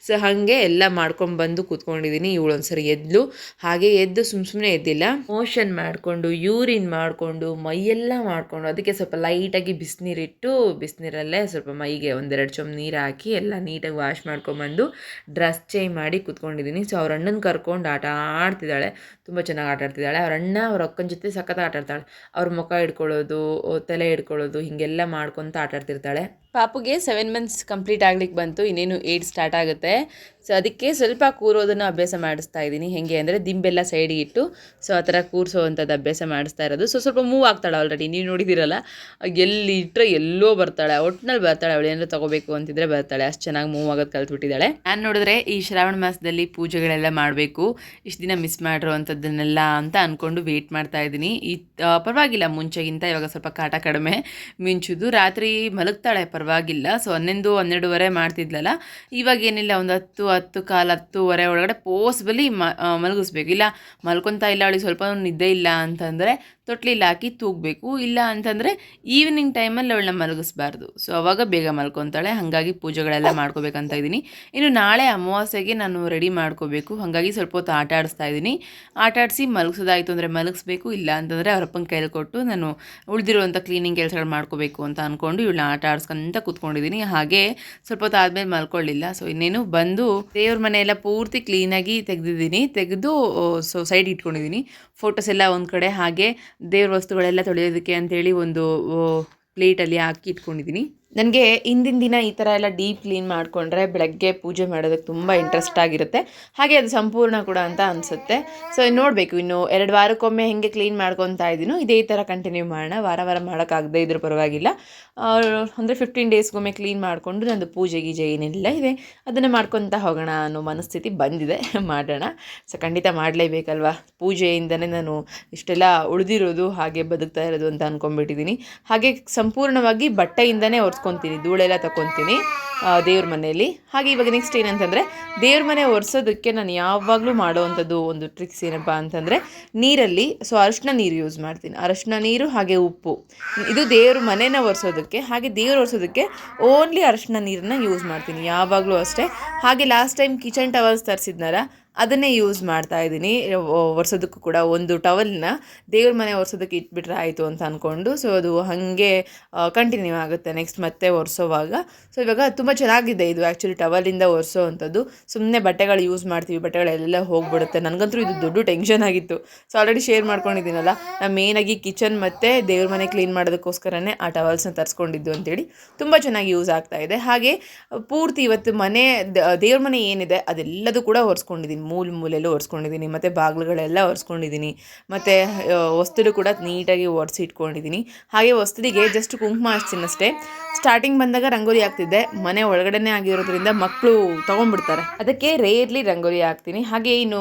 ಸೊ ಹಾಗೆ ಎಲ್ಲ ಮಾಡ್ಕೊಂಡು ಬಂದು ಕೂತ್ಕೊಂಡಿದ್ದೀನಿ ಇವಳೊಂದ್ಸರಿ ಎದ್ಲು. ಹಾಗೆ ಎದ್ದು ಸುಮ್ಮ ಸುಮ್ಮನೆ ಎದ್ದಿಲ್ಲ. ಮೋಷನ್ ಮಾಡಿಕೊಂಡು, ಯೂರಿನ್ ಮಾಡಿಕೊಂಡು, ಮೈಯೆಲ್ಲ ಮಾಡಿಕೊಂಡು, ಅದಕ್ಕೆ ಸ್ವಲ್ಪ ಲೈಟಾಗಿ ಬಿಸಿನೀರಿಟ್ಟು, ಬಿಸಿನೀರಲ್ಲೇ ಸ್ವಲ್ಪ ಮೈಗೆ ಒಂದೆರಡು ಚೊಂಬು ನೀರು ಹಾಕಿ, ಎಲ್ಲ ನೀಟಾಗಿ ವಾಶ್ ಮಾಡ್ಕೊಂಬಂದು ಡ್ರೆಸ್ ಚೇಂಜ್ ಮಾಡಿ ಕೂತ್ಕೊಂಡಿದ್ದೀನಿ ಸೊ ಅವ್ರ ಅಣ್ಣನ ಕರ್ಕೊಂಡು ಆಟ ಆಡ್ತಿದ್ದಾಳೆ. ತುಂಬ ಚೆನ್ನಾಗಿ ಆಟ ಆಡ್ತಿದ್ದಾಳೆ. ಅವ್ರ ಅಣ್ಣ ಅವ್ರ ಅಕ್ಕನ ಜೊತೆ ಸಖತ್ ಆಟ ಆಡ್ತಾಳೆ. ಅವ್ರ ಮುಖ ಹಿಡ್ಕೊಳ್ಳೋದು, ತಲೆ ಹಿಡ್ಕೊಳ್ಳೋದು, ಹೀಗೆಲ್ಲ ಮಾಡ್ಕೊತ ಆಟ ಆಡ್ತಿರ್ತಾಳೆ. ಪಾಪುಗೆ ಸೆವೆನ್ ಮಂತ್ಸ್ ಕಂಪ್ಲೀಟ್ ಆಗ್ಲಿಕ್ಕೆ ಬಂತು, ಇನ್ನೇನು ಏಟ್ ಸ್ಟಾರ್ಟ್ ಆಗುತ್ತೆ. ಸೊ ಅದಕ್ಕೆ ಸ್ವಲ್ಪ ಕೂರೋದನ್ನು ಅಭ್ಯಾಸ ಮಾಡಿಸ್ತಾ ಇದ್ದೀನಿ. ಹೆಂಗೆ ಅಂದರೆ ದಿಂಬೆಲ್ಲ ಸೈಡಿಗೆ ಇಟ್ಟು ಸೊ ಆ ಥರ ಕೂರಿಸೋವಂಥದ್ದು ಅಭ್ಯಾಸ ಮಾಡಿಸ್ತಾ ಇರೋದು. ಸೊ ಸ್ವಲ್ಪ ಮೂವ್ ಆಗ್ತಾಳೆ ಆಲ್ರೆಡಿ ನೀವು ನೋಡಿದ್ದೀರಲ್ಲ ಎಲ್ಲಿ ಇಟ್ಟರೆ ಎಲ್ಲೋ ಬರ್ತಾಳೆ ಒಟ್ಟಿನಲ್ಲಿ ಬರ್ತಾಳೆ ಅವಳು. ಏನಾದ್ರು ತಗೋಬೇಕು ಅಂತಿದ್ರೆ ಬರ್ತಾಳೆ. ಅಷ್ಟು ಚೆನ್ನಾಗಿ ಮೂವ್ ಆಗೋದು ಕಲ್ತ್ಬಿಟ್ಟಿದ್ದಾಳೆ. ನಾನು ನೋಡಿದ್ರೆ ಈ ಶ್ರಾವಣ ಮಾಸದಲ್ಲಿ ಪೂಜೆಗಳೆಲ್ಲ ಮಾಡಬೇಕು. ಇಷ್ಟು ದಿನ ಮಿಸ್ ಮಾಡಿರೋವಂಥದ್ದನ್ನೆಲ್ಲ ಅಂತ ಅಂದ್ಕೊಂಡು ವೆಯ್ಟ್ ಮಾಡ್ತಾ ಇದ್ದೀನಿ. ಈ ಪರವಾಗಿಲ್ಲ, ಮುಂಚೆಗಿಂತ ಇವಾಗ ಸ್ವಲ್ಪ ಕಾಟ ಕಡಿಮೆ. ಮಿಂಚುದು ರಾತ್ರಿ ಮಲಗ್ತಾಳೆ ಪರವಾಗಿಲ್ಲ ಸೊ ಹನ್ನೊಂದು, ಹನ್ನೆರಡುವರೆ ಮಾಡ್ತಿದ್ಲಲ್ಲ, ಇವಾಗ ಏನಿಲ್ಲ, ಒಂದು ಹತ್ತು ಹತ್ತು ಕಾಲು, ಹತ್ತುವರೆ ಒಳಗಡೆ ಪೋಸ್ಬಲಿ ಮಲಗಿಸ್ಬೇಕು. ಇಲ್ಲ, ಮಲ್ಕೊತಾ ಇಲ್ಲ, ಅವಳಿಗೆ ಸ್ವಲ್ಪ ನಿದ್ದೆ ಇಲ್ಲ ಅಂತಂದರೆ ತೊಟ್ಲಿಲ್ಲಿ ಹಾಕಿ ತೂಗಬೇಕು. ಇಲ್ಲ ಅಂತಂದರೆ ಈವ್ನಿಂಗ್ ಟೈಮಲ್ಲಿ ಅವಳನ್ನ ಮಲಗಿಸ್ಬಾರ್ದು. ಸೊ ಅವಾಗ ಬೇಗ ಮಲ್ಕೊತಾಳೆ. ಹಾಗಾಗಿ ಪೂಜೆಗಳೆಲ್ಲ ಮಾಡ್ಕೋಬೇಕಂತ ಇದ್ದೀನಿ. ಇನ್ನು ನಾಳೆ ಅಮಾವಾಸ್ಯೆಗೆ ನಾನು ರೆಡಿ ಮಾಡ್ಕೋಬೇಕು. ಹಾಗಾಗಿ ಸ್ವಲ್ಪ ಹೊತ್ತು ಆಟ ಆಡಿಸ್ತಾ ಇದ್ದೀನಿ. ಆಟ ಆಡಿಸಿ ಮಲಗಿಸೋದಾಯಿತು ಅಂದರೆ ಮಲಗಿಸ್ಬೇಕು. ಇಲ್ಲ ಅಂತಂದರೆ ಅವ್ರ ಅಪ್ಪನ ಕೈಲಿ ಕೊಟ್ಟು ನಾನು ಉಳಿದಿರುವಂಥ ಕ್ಲೀನಿಂಗ್ ಕೆಲಸಗಳು ಮಾಡ್ಕೋಬೇಕು ಅಂತ ಅಂದ್ಕೊಂಡು ಇವಳನ್ನ ಆಟ ಆಡಿಸ್ಕೊಂತ ಕೂತ್ಕೊಂಡಿದ್ದೀನಿ. ಹಾಗೆ ಸ್ವಲ್ಪ ಹೊತ್ತು ಆದಮೇಲೆ ಮಲ್ಕೊಳ್ಳಿಲ್ಲ. ಸೊ ಇನ್ನೇನು ಬಂದು ದೇವ್ರ ಮನೆಯೆಲ್ಲ ಪೂರ್ತಿ ಕ್ಲೀನಾಗಿ ತೆಗೆದಿದ್ದೀನಿ. ತೆಗೆದು ಸೊ ಸೈಡ್ ಇಟ್ಕೊಂಡಿದ್ದೀನಿ. ಫೋಟೋಸ್ ಎಲ್ಲ ಒಂದು ಕಡೆ ಹಾಗೆ ದೇವ್ರ ವಸ್ತುಗಳೆಲ್ಲ ತೊಳೆಯೋದಕ್ಕೆ ಅಂತೇಳಿ ಒಂದು ಪ್ಲೇಟಲ್ಲಿ ಹಾಕಿ ಇಟ್ಕೊಂಡಿದ್ದೀನಿ ನನಗೆ ಹಿಂದಿನ ದಿನ ಈ ಥರ ಎಲ್ಲ ಡೀಪ್ ಕ್ಲೀನ್ ಮಾಡಿಕೊಂಡ್ರೆ ಬೆಳಗ್ಗೆ ಪೂಜೆ ಮಾಡೋದಕ್ಕೆ ತುಂಬ ಇಂಟ್ರೆಸ್ಟ್ ಆಗಿರುತ್ತೆ. ಹಾಗೆ ಅದು ಸಂಪೂರ್ಣ ಕೂಡ ಅಂತ ಅನಿಸುತ್ತೆ. ಸೊ ನೋಡಬೇಕು, ಇನ್ನು ಎರಡು ವಾರಕ್ಕೊಮ್ಮೆ ಹೆಂಗೆ ಕ್ಲೀನ್ ಮಾಡ್ಕೊತಾ ಇದ್ದೀನೋ ಇದೇ ಥರ ಕಂಟಿನ್ಯೂ ಮಾಡೋಣ. ವಾರ ವಾರ ಮಾಡೋಕ್ಕಾಗದೇ ಇದ್ರೂ ಪರವಾಗಿಲ್ಲ. ಅಂದರೆ ಫಿಫ್ಟೀನ್ ಡೇಸ್ಗೊಮ್ಮೆ ಕ್ಲೀನ್ ಮಾಡಿಕೊಂಡು ನಂದು ಪೂಜೆ ಗೀಜೆ ಏನೆಲ್ಲ ಇದೆ, ಅದನ್ನು ಮಾಡ್ಕೊತಾ ಹೋಗೋಣ ಅನ್ನೋ ಮನಸ್ಥಿತಿ ಬಂದಿದೆ. ಮಾಡೋಣ. ಸೊ ಖಂಡಿತ ಮಾಡಲೇಬೇಕಲ್ವಾ? ಪೂಜೆಯಿಂದನೇ ನಾನು ಇಷ್ಟೆಲ್ಲ ಉಳಿದಿರೋದು, ಹಾಗೆ ಬದುಕ್ತಾ ಇರೋದು ಅಂತ ಅಂದ್ಕೊಂಡ್ಬಿಟ್ಟಿದ್ದೀನಿ ಹಾಗೆ ಸಂಪೂರ್ಣವಾಗಿ ಬಟ್ಟೆಯಿಂದನೇ ಒರೆಸ್ಕೊತೀನಿ ಧೂಳೆಲ್ಲ ತಗೊತೀನಿ ದೇವ್ರ ಮನೆಯಲ್ಲಿ. ಹಾಗೆ ಇವಾಗ ನೆಕ್ಸ್ಟ್ ಏನಂತಂದರೆ, ದೇವ್ರ ಮನೆ ಒರೆಸೋದಕ್ಕೆ ನಾನು ಯಾವಾಗಲೂ ಮಾಡೋವಂಥದ್ದು ಒಂದು ಟ್ರಿಕ್ಸ್ ಏನಪ್ಪ ಅಂತಂದರೆ, ನೀರಲ್ಲಿ ಸೊ ಅರಿಶಿನ ನೀರು ಯೂಸ್ ಮಾಡ್ತೀನಿ. ಅರಿಶಿನ ನೀರು, ಹಾಗೆ ಉಪ್ಪು. ಇದು ದೇವ್ರ ಮನೆನ ಒರೆಸೋದಕ್ಕೆ, ಹಾಗೆ ದೇವ್ರು ಒರೆಸೋದಕ್ಕೆ ಓನ್ಲಿ ಅರಿಶಿನ ನೀರನ್ನ ಯೂಸ್ ಮಾಡ್ತೀನಿ, ಯಾವಾಗಲೂ ಅಷ್ಟೇ. ಹಾಗೆ ಲಾಸ್ಟ್ ಟೈಮ್ ಕಿಚನ್ ಟವಲ್ಸ್ ತರಿಸಿದ್ನಲ್ಲ ಅದನ್ನೇ ಯೂಸ್ ಮಾಡ್ತಾ ಇದ್ದೀನಿ. ಒರೆಸೋದಕ್ಕೂ ಕೂಡ ಒಂದು ಟವಲ್ನ ದೇವ್ರ ಮನೆ ಒರೆಸೋದಕ್ಕೆ ಇಟ್ಬಿಟ್ರೆ ಆಯಿತು ಅಂತ ಅಂದ್ಕೊಂಡು ಸೊ ಅದು ಹಾಗೆ ಕಂಟಿನ್ಯೂ ಆಗುತ್ತೆ ನೆಕ್ಸ್ಟ್ ಮತ್ತೆ ಒರೆಸೋವಾಗ. ಸೊ ಇವಾಗ ತುಂಬ ಚೆನ್ನಾಗಿದೆ ಇದು ಆ್ಯಕ್ಚುಲಿ ಟವಲಿಂದ ಒರೆಸೋ ಅಂಥದ್ದು. ಸುಮ್ಮನೆ ಬಟ್ಟೆಗಳು ಯೂಸ್ ಮಾಡ್ತೀವಿ. ಬಟ್ಟೆಗಳೆಲ್ಲ ಹೋಗ್ಬಿಡುತ್ತೆ. ನನಗಂತೂ ಇದು ದೊಡ್ಡ ಟೆನ್ಷನ್ ಆಗಿತ್ತು. ಸೊ ಆಲ್ರೆಡಿ ಶೇರ್ ಮಾಡ್ಕೊಂಡಿದ್ದೀನಲ್ಲ. ನಾನು ಮೇನಾಗಿ ಕಿಚನ್ ಮತ್ತು ದೇವ್ರ ಮನೆ ಕ್ಲೀನ್ ಮಾಡೋದಕ್ಕೋಸ್ಕರನೇ ಆ ಟವಲ್ಸ್ನ ತರಿಸ್ಕೊಂಡಿದ್ದು ಅಂತೇಳಿ. ತುಂಬ ಚೆನ್ನಾಗಿ ಯೂಸ್ ಆಗ್ತಾ ಇದೆ. ಹಾಗೆ ಪೂರ್ತಿ ಇವತ್ತು ಮನೆ ದೇವ್ರ ಮನೆ ಏನಿದೆ ಅದೆಲ್ಲದೂ ಕೂಡ ಒರೆಸ್ಕೊಂಡಿದ್ದೀನಿ. ಮೂಲೆ ಮೂಲೆಯಲ್ಲೂ ಒರೆಸ್ಕೊಂಡಿದ್ದೀನಿ ಮತ್ತು ಬಾಗಿಲುಗಳೆಲ್ಲ ಒರೆಸ್ಕೊಂಡಿದ್ದೀನಿ ಮತ್ತು ವಸ್ತುಲು ಕೂಡ ನೀಟಾಗಿ ಒರೆಸಿ ಇಟ್ಕೊಂಡಿದ್ದೀನಿ ಹಾಗೆ ವಸ್ತುಲಿಗೆ ಜಸ್ಟ್ ಕುಂಕುಮ ಹಚ್ತೀನಷ್ಟೇ ಸ್ಟಾರ್ಟಿಂಗ್ ಬಂದಾಗ ರಂಗೋಲಿ ಹಾಕ್ತಿದ್ದೆ. ಮನೆ ಒಳಗಡೆನೇ ಆಗಿರೋದ್ರಿಂದ ಮಕ್ಕಳು ತೊಗೊಂಡ್ಬಿಡ್ತಾರೆ. ಅದಕ್ಕೆ ರೇರ್ಲಿ ರಂಗೋಲಿ ಹಾಕ್ತೀನಿ. ಹಾಗೆ ಇನ್ನು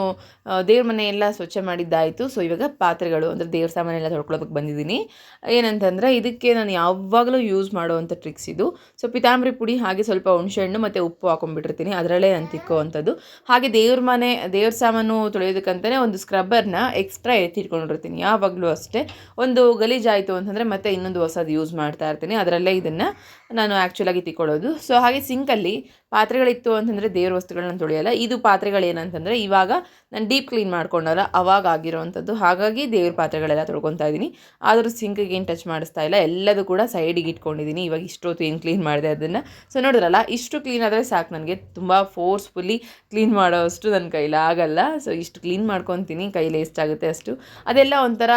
ದೇವ್ರ ಮನೆ ಎಲ್ಲ ಸ್ವಚ್ಛ ಮಾಡಿದ್ದಾಯಿತು. ಸೊ ಇವಾಗ ಪಾತ್ರೆಗಳು, ಅಂದರೆ ದೇವ್ರ ಸಾಮಾನೆಲ್ಲ ತೊಳ್ಕೊಳ್ಳೋದಕ್ಕೆ ಬಂದಿದ್ದೀನಿ. ಏನಂತಂದರೆ ಇದಕ್ಕೆ ನಾನು ಯಾವಾಗಲೂ ಯೂಸ್ ಮಾಡುವಂಥ ಟ್ರಿಕ್ಸ್ ಇದು. ಸೊ ಪಿತಾಂಬರಿ ಪುಡಿ ಹಾಗೆ ಸ್ವಲ್ಪ ಹುಣಸೆಹಣ್ಣು ಮತ್ತು ಉಪ್ಪು ಹಾಕೊಂಡ್ಬಿಟ್ಟಿರ್ತೀನಿ. ಅದರಲ್ಲೇ ನಾನು ತಿಕ್ಕೋ ಅಂಥದ್ದು ಹಾಗೆ ದೇವ್ರ ಮನೆ ದೇವ್ರ ಸಾಮಾನು ತೊಳೆಯೋದಕ್ಕಂತಲೇ ಒಂದು ಸ್ಕ್ರಬ್ಬರ್ನ ಎಕ್ಸ್ಟ್ರಾ ಎತ್ತಿಟ್ಕೊಂಡಿರ್ತೀನಿ. ಯಾವಾಗಲೂ ಅಷ್ಟೇ. ಒಂದು ಗಲೀಜಾಯಿತು ಅಂತಂದರೆ ಮತ್ತೆ ಇನ್ನೊಂದು ಹೊಸದು ಯೂಸ್ ಮಾಡ್ತಾ ಇರ್ತೀನಿ. ಅದರಲ್ಲೇ ಇದನ್ನು ನಾನು ಆ್ಯಕ್ಚುಲಾಗಿ ತಿಕ್ಕೊಳ್ಳೋದು ಸೊ ಹಾಗೆ ಸಿಂಕಲ್ಲಿ ಪಾತ್ರೆಗಳಿತ್ತು ಅಂತಂದರೆ ದೇವ್ರ ವಸ್ತುಗಳನ್ನ ತೊಳೆಯಲ್ಲ. ಇದು ಪಾತ್ರೆಗಳೇನಂತಂದರೆ ಇವಾಗ ನಾನು ಡೀಪ್ ಕ್ಲೀನ್ ಮಾಡ್ಕೊಂಡಲ್ಲ, ಅವಾಗ ಆಗಿರೋವಂಥದ್ದು ಹಾಗಾಗಿ ದೇವ್ರ ಪಾತ್ರೆಗಳೆಲ್ಲ ತೊಳ್ಕೊತಾ ಇದ್ದೀನಿ ಆದರೂ ಸಿಂಕಿಗೆ ಏನು ಟಚ್ ಮಾಡಿಸ್ತಾ ಇಲ್ಲ. ಎಲ್ಲದೂ ಕೂಡ ಸೈಡಿಗೆ ಇಟ್ಕೊಂಡಿದ್ದೀನಿ ಇವಾಗ ಇಷ್ಟೊತ್ತು ಏನು ಕ್ಲೀನ್ ಮಾಡಿದೆ ಅದನ್ನು. ಸೊ ನೋಡಿದ್ರಲ್ಲ, ಇಷ್ಟು ಕ್ಲೀನ್ ಆದರೆ ಸಾಕು ನನಗೆ. ತುಂಬ ಫೋರ್ಸ್ಫುಲ್ಲಿ ಕ್ಲೀನ್ ಮಾಡೋ ಅಷ್ಟು ನನ್ನ ಕೈಲಿ ಆಗಲ್ಲ. ಸೊ ಇಷ್ಟು ಕ್ಲೀನ್ ಮಾಡ್ಕೊತೀನಿ. ಕೈಲಿ ಎಷ್ಟಾಗುತ್ತೆ ಅಷ್ಟು. ಅದೆಲ್ಲ ಒಂಥರ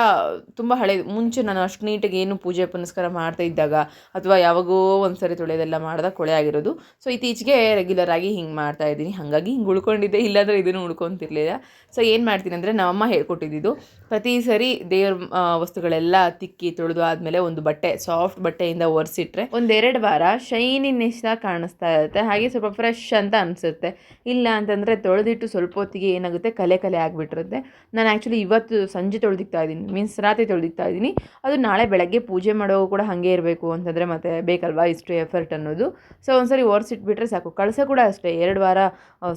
ತುಂಬ ಹಳೆ ಮುಂಚೆ ನಾನು ಅಷ್ಟು ನೀಟಾಗಿ ಏನು ಪೂಜೆ ಪುನಸ್ಕಾರ ಮಾಡ್ತಾ ಇದ್ದಾಗ ಅಥವಾ ಯಾವಾಗೋ ಒಂದು ಸರಿ ತೊಳೆಯೋದೆಲ್ಲ ಕೊಳೆ ಆಗಿರೋದು. ಸೊ ಇತ್ತೀಚೆಗೆ ರೆಗ್ಯುಲರ್ ಆಗಿ ಹಿಂಗೆ ಮಾಡ್ತಾ ಇದ್ದೀನಿ. ಹಾಗಾಗಿ ಹಿಂಗೆ ಉಳ್ಕೊಂಡಿದ್ದೆ. ಇಲ್ಲಾಂದರೆ ಇದನ್ನು ಉಳ್ಕೊತಿರ್ಲಿಲ್ಲ. ಸೊ ಏನು ಮಾಡ್ತೀನಿ ಅಂದರೆ ನಮ್ಮಮ್ಮ ಹೇಳ್ಕೊಟ್ಟಿದ್ದು. ಪ್ರತಿ ಸರಿ ದೇವ್ರ ವಸ್ತುಗಳೆಲ್ಲ ತಿಕ್ಕಿ ತೊಳೆದು ಆದಮೇಲೆ ಒಂದು ಬಟ್ಟೆ ಸಾಫ್ಟ್ ಬಟ್ಟೆಯಿಂದ ಒರೆಸಿಟ್ರೆ ಒಂದೆರಡು ವಾರ ಶೈನಿನೆಸ್ ಕಾಣಿಸ್ತಾ ಇರುತ್ತೆ. ಹಾಗೆ ಸ್ವಲ್ಪ ಫ್ರೆಶ್ ಅಂತ ಅನಿಸುತ್ತೆ. ಇಲ್ಲ ಅಂತಂದರೆ ತೊಳೆದಿಟ್ಟು ಸ್ವಲ್ಪ ಹೊತ್ತಿಗೆ ಏನಾಗುತ್ತೆ? ಕಲೆ ಕಲೆ ಆಗಿಬಿಟ್ಟಿರುತ್ತೆ. ನಾನು ಆ್ಯಕ್ಚುಲಿ ಇವತ್ತು ಸಂಜೆ ತೊಳೆದಿಕ್ತಾ ಇದ್ದೀನಿ. ಮೀನ್ಸ್ ರಾತ್ರಿ ತೊಳೆದಿಕ್ತಾ ಇದ್ದೀನಿ. ಅದು ನಾಳೆ ಬೆಳಗ್ಗೆ ಪೂಜೆ ಮಾಡೋ ಕೂಡ ಹಾಗೆ ಇರಬೇಕು ಅಂತಂದರೆ ಮತ್ತೆ ಬೇಕಲ್ವಾ? ಇಷ್ಟು ಎಫರ್ಟ್ ಅನ್ನೋದು. ಸೊ ಒಂದ್ಸರಿ ಒರೆಸಿಟ್ಬಿಟ್ರೆ ಸಾಕು. ಕಳಸ ಕೂಡ ಅಷ್ಟೇ. ಎರಡು ವಾರ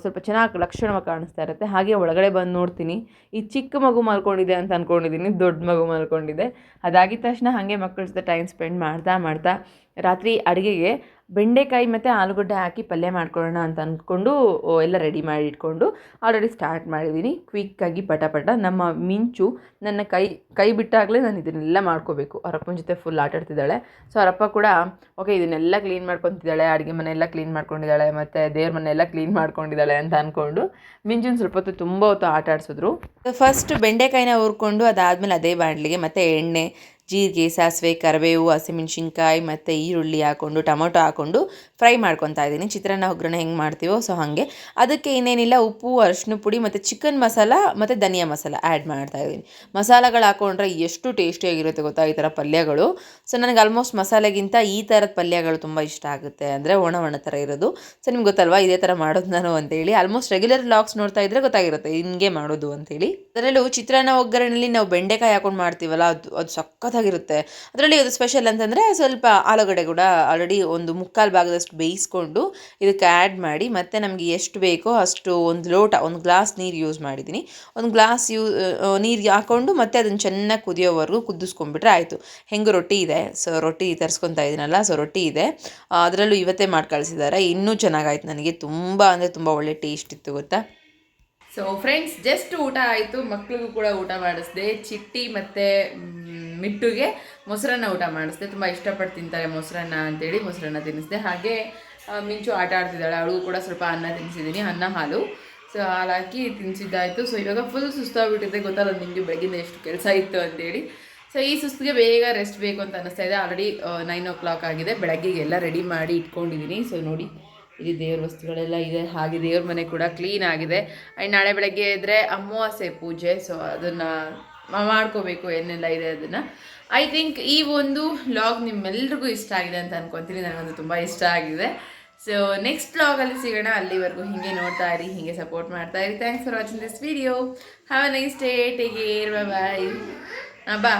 ಸ್ವಲ್ಪ ಚೆನ್ನಾಗಿ ಲಕ್ಷಣವಾಗಿ ಕಾಣಿಸ್ತಾ ಇರುತ್ತೆ. ಹಾಗೆ ಒಳಗಡೆ ಬಂದು ನೋಡ್ತೀನಿ. ಈ ಚಿಕ್ಕ ಮಗು ಮಲ್ಕೊಂಡಿದೆ ಅಂತ ಅಂದ್ಕೊಂಡಿದ್ದೀನಿ ದೊಡ್ಡ ಮಗು ಮಲ್ಕೊಂಡಿದೆ. ಅದಾಗಿದ ತಕ್ಷಣ ಹಾಗೆ ಮಕ್ಕಳ ಜೊತೆ ಟೈಮ್ ಸ್ಪೆಂಡ್ ಮಾಡ್ತಾ ಮಾಡ್ತಾ ರಾತ್ರಿ ಅಡುಗೆಗೆ ಬೆಂಡೆಕಾಯಿ ಮತ್ತು ಆಲೂಗಡ್ಡೆ ಹಾಕಿ ಪಲ್ಯ ಮಾಡ್ಕೊಳ್ಳೋಣ ಅಂತ ಅಂದ್ಕೊಂಡು ಎಲ್ಲ ರೆಡಿ ಮಾಡಿ ಇಟ್ಕೊಂಡು ಆಲ್ರೆಡಿ ಸ್ಟಾರ್ಟ್ ಮಾಡಿದ್ದೀನಿ ಕ್ವಿಕ್ಕಾಗಿ ಪಟ ಪಟ ನಮ್ಮ ಮಿಂಚು ನನ್ನ ಕೈ ಕೈ ಬಿಟ್ಟಾಗಲೇ ನಾನು ಇದನ್ನೆಲ್ಲ ಮಾಡ್ಕೋಬೇಕು. ಅವರಪ್ಪನ ಜೊತೆ ಫುಲ್ ಆಟಾಡ್ತಿದ್ದಾಳೆ ಸೊ ಅವರಪ್ಪ ಕೂಡ ಓಕೆ ಇದನ್ನೆಲ್ಲ ಕ್ಲೀನ್ ಮಾಡ್ಕೊತಿದ್ದಾಳೆ. ಅಡುಗೆ ಮನೆಯೆಲ್ಲ ಕ್ಲೀನ್ ಮಾಡ್ಕೊಂಡಿದ್ದಾಳೆ. ಮತ್ತು ದೇವ್ರ ಮನೆಯೆಲ್ಲ ಕ್ಲೀನ್ ಮಾಡ್ಕೊಂಡಿದ್ದಾಳೆ ಅಂತ ಅಂದ್ಕೊಂಡು ಮಿಂಚುನ ಸ್ವಲ್ಪ ಹೊತ್ತು ತುಂಬ ಹೊತ್ತು ಆಟ ಆಡಿಸಿದ್ರು. ಫಸ್ಟ್ ಬೆಂಡೆಕಾಯಿನ ಹುರ್ಕೊಂಡು ಅದಾದಮೇಲೆ ಅದೇ ಬಾಣಲಿಗೆ ಮತ್ತು ಎಣ್ಣೆ ಜೀರಿಗೆ, ಸಾಸಿವೆ, ಕರಿಬೇವು, ಹಸಿಮೆಣ್ಸಿನ್ಕಾಯಿ ಮತ್ತು ಈರುಳ್ಳಿ ಹಾಕ್ಕೊಂಡು ಟೊಮೊಟೊ ಹಾಕ್ಕೊಂಡು ಫ್ರೈ ಮಾಡ್ಕೊತಾ ಇದ್ದೀನಿ. ಚಿತ್ರಾನ್ನ, ಒಗ್ಗರಣೆ ಹೆಂಗೆ ಮಾಡ್ತೀವೋ, ಸೊ ಹಾಗೆ. ಅದಕ್ಕೆ ಇನ್ನೇನಿಲ್ಲ, ಉಪ್ಪು ಅರಿಶಿನ ಪುಡಿ ಮತ್ತು ಚಿಕನ್ ಮಸಾಲ ಮತ್ತು ಧನಿಯಾ ಮಸಾಲ ಆ್ಯಡ್ ಮಾಡ್ತಾ ಇದ್ದೀನಿ. ಮಸಾಲೆಗಳು ಹಾಕ್ಕೊಂಡ್ರೆ ಎಷ್ಟು ಟೇಸ್ಟಿಯಾಗಿರುತ್ತೆ ಗೊತ್ತಾ ಈ ಥರ ಪಲ್ಯಗಳು. ಸೊ ನನಗೆ ಆಲ್ಮೋಸ್ಟ್ ಮಸಾಲೆಗಿಂತ ಈ ಥರದ ಪಲ್ಯಗಳು ತುಂಬ ಇಷ್ಟ ಆಗುತ್ತೆ. ಅಂದರೆ ಒಣ ಒಣ ಥರ ಇರೋದು. ಸೊ ನಿಮ್ಗೆ ಗೊತ್ತಲ್ವಾ, ಇದೇ ಥರ ಮಾಡೋದು ನಾನು ಅಂತೇಳಿ. ಆಲ್ಮೋಸ್ಟ್ ರೆಗ್ಯುಲರ್ ಲಾಕ್ಸ್ ನೋಡ್ತಾ ಇದ್ರೆ ಗೊತ್ತಾಗಿರುತ್ತೆ, ಹಿಂಗೆ ಮಾಡೋದು ಅಂತೇಳಿ. ಅದರಲ್ಲೂ ಚಿತ್ರಾನ್ನ ಒಗ್ಗರಣೆಯಲ್ಲಿ ನಾವು ಬೆಂಡೆಕಾಯಿ ಹಾಕೊಂಡು ಮಾಡ್ತೀವಲ್ಲ, ಅದು ಅದು ಸಖತ್ತಾಗಿರುತ್ತೆ ಅದರಲ್ಲಿ ಅದು ಸ್ಪೆಷಲ್ ಅಂತಂದರೆ ಸ್ವಲ್ಪ ಆಲೂಗಡ್ಡೆ ಕೂಡ ಆಲ್ರೆಡಿ ಒಂದು ಮುಕ್ಕಾಲು ಭಾಗದಷ್ಟು ಬೇಯಿಸ್ಕೊಂಡು ಇದಕ್ಕೆ ಆ್ಯಡ್ ಮಾಡಿ ಮತ್ತು ನಮಗೆ ಎಷ್ಟು ಬೇಕೋ ಅಷ್ಟು ಒಂದು ಲೋಟ, ಒಂದು ಗ್ಲಾಸ್ ನೀರು ಯೂಸ್ ಮಾಡಿದ್ದೀನಿ. ಒಂದು ಗ್ಲಾಸ್ ಯೂ ನೀರಿಗೆ ಹಾಕ್ಕೊಂಡು ಮತ್ತೆ ಅದನ್ನು ಚೆನ್ನಾಗಿ ಕುದಿಯೋವರೆಗೂ ಕುದಿಸ್ಕೊಂಡ್ಬಿಟ್ರೆ ಆಯಿತು. ಹೆಂಗೆ ರೊಟ್ಟಿ ಇದೆ. ಸೊ ರೊಟ್ಟಿ ತರಿಸ್ಕೊತಾ ಇದ್ದೀನಲ್ಲ ಸೊ ರೊಟ್ಟಿ ಇದೆ. ಅದರಲ್ಲೂ ಇವತ್ತೇ ಮಾಡಿ ಕಳಿಸಿದ್ದಾರೆ ಇನ್ನೂ ಚೆನ್ನಾಗಾಯ್ತು ನನಗೆ. ತುಂಬ ಅಂದರೆ ತುಂಬ ಒಳ್ಳೆ ಟೇಸ್ಟ್ ಇತ್ತು, ಗೊತ್ತಾ? ಸೊ ಫ್ರೆಂಡ್ಸ್ ಜಸ್ಟ್ ಊಟ ಆಯಿತು. ಮಕ್ಕಳಿಗೂ ಕೂಡ ಊಟ ಮಾಡಿಸ್ದೆ. ಚಿಟ್ಟಿ ಮತ್ತು ಮಿಟ್ಟುಗೆ ಮೊಸರನ್ನ ಊಟ ಮಾಡಿಸ್ದೆ. ತುಂಬ ಇಷ್ಟಪಟ್ಟು ತಿಂತಾರೆ ಮೊಸರನ್ನ ಅಂತೇಳಿ ಮೊಸರನ್ನ ತಿನ್ನಿಸ್ದೆ. ಹಾಗೆ ಮಿಂಚು ಆಟ ಆಡ್ತಿದ್ದಾಳೆ. ಅವಳಿಗೂ ಕೂಡ ಸ್ವಲ್ಪ ಅನ್ನ ತಿನ್ನಿಸಿದ್ದೀನಿ, ಅನ್ನ, ಹಾಲು. ಸೊ ಹಾಲಾಕಿ ತಿನ್ನಿಸಿದ್ದಾಯಿತು ಸೊ ಇವಾಗ ಫುಲ್ ಸುಸ್ತಾಗ್ಬಿಟ್ಟಿದೆ. ಗೊತ್ತಲ್ಲ ನಿಮಗೆ ಬೆಳಗಿಂದ ಎಷ್ಟು ಕೆಲಸ ಇತ್ತು ಅಂತೇಳಿ. ಸೊ ಈ ಸುಸ್ತಿಗೆ ಬೇಗ ರೆಸ್ಟ್ ಬೇಕು ಅಂತ ಅನ್ನಿಸ್ತಾ ಇದೆ. ಆಲ್ರೆಡಿ ನೈನ್ ಓ ಕ್ಲಾಕ್ ಆಗಿದೆ. ಬೆಳಗ್ಗೆಗೆಲ್ಲ ರೆಡಿ ಮಾಡಿ ಇಟ್ಕೊಂಡಿದ್ದೀನಿ. ಸೊ ನೋಡಿ. ಇಲ್ಲಿ ದೇವ್ರ ವಸ್ತುಗಳೆಲ್ಲ ಇದೆ. ಹಾಗೆ ದೇವ್ರ ಮನೆ ಕೂಡ ಕ್ಲೀನ್ ಆಗಿದೆ. ಆ್ಯಂಡ್ ನಾಳೆ ಬೆಳಗ್ಗೆ ಇದ್ದರೆ ಅಮಾವಾಸ್ಯೆ ಪೂಜೆ ಸೊ ಅದನ್ನು ಮಾಡ್ಕೋಬೇಕು ಏನೆಲ್ಲ ಇದೆ ಅದನ್ನು. ಐ ಥಿಂಕ್ ಈ ಒಂದು ಲಾಗ್ ನಿಮ್ಮೆಲ್ರಿಗೂ ಇಷ್ಟ ಆಗಿದೆ ಅಂತ ಅನ್ಕೊತೀನಿ. ನನಗಂತೂ ತುಂಬ ಇಷ್ಟ ಆಗಿದೆ. ಸೊ ನೆಕ್ಸ್ಟ್ ವ್ಲಾಗಲ್ಲಿ ಸಿಗೋಣ. ಅಲ್ಲಿವರೆಗೂ ಹೀಗೆ ನೋಡ್ತಾ ಇರಿ, ಹೀಗೆ ಸಪೋರ್ಟ್ ಮಾಡ್ತಾ ಇರಿ. Thanks for watching this video have a nice day take care bye ಬಾ.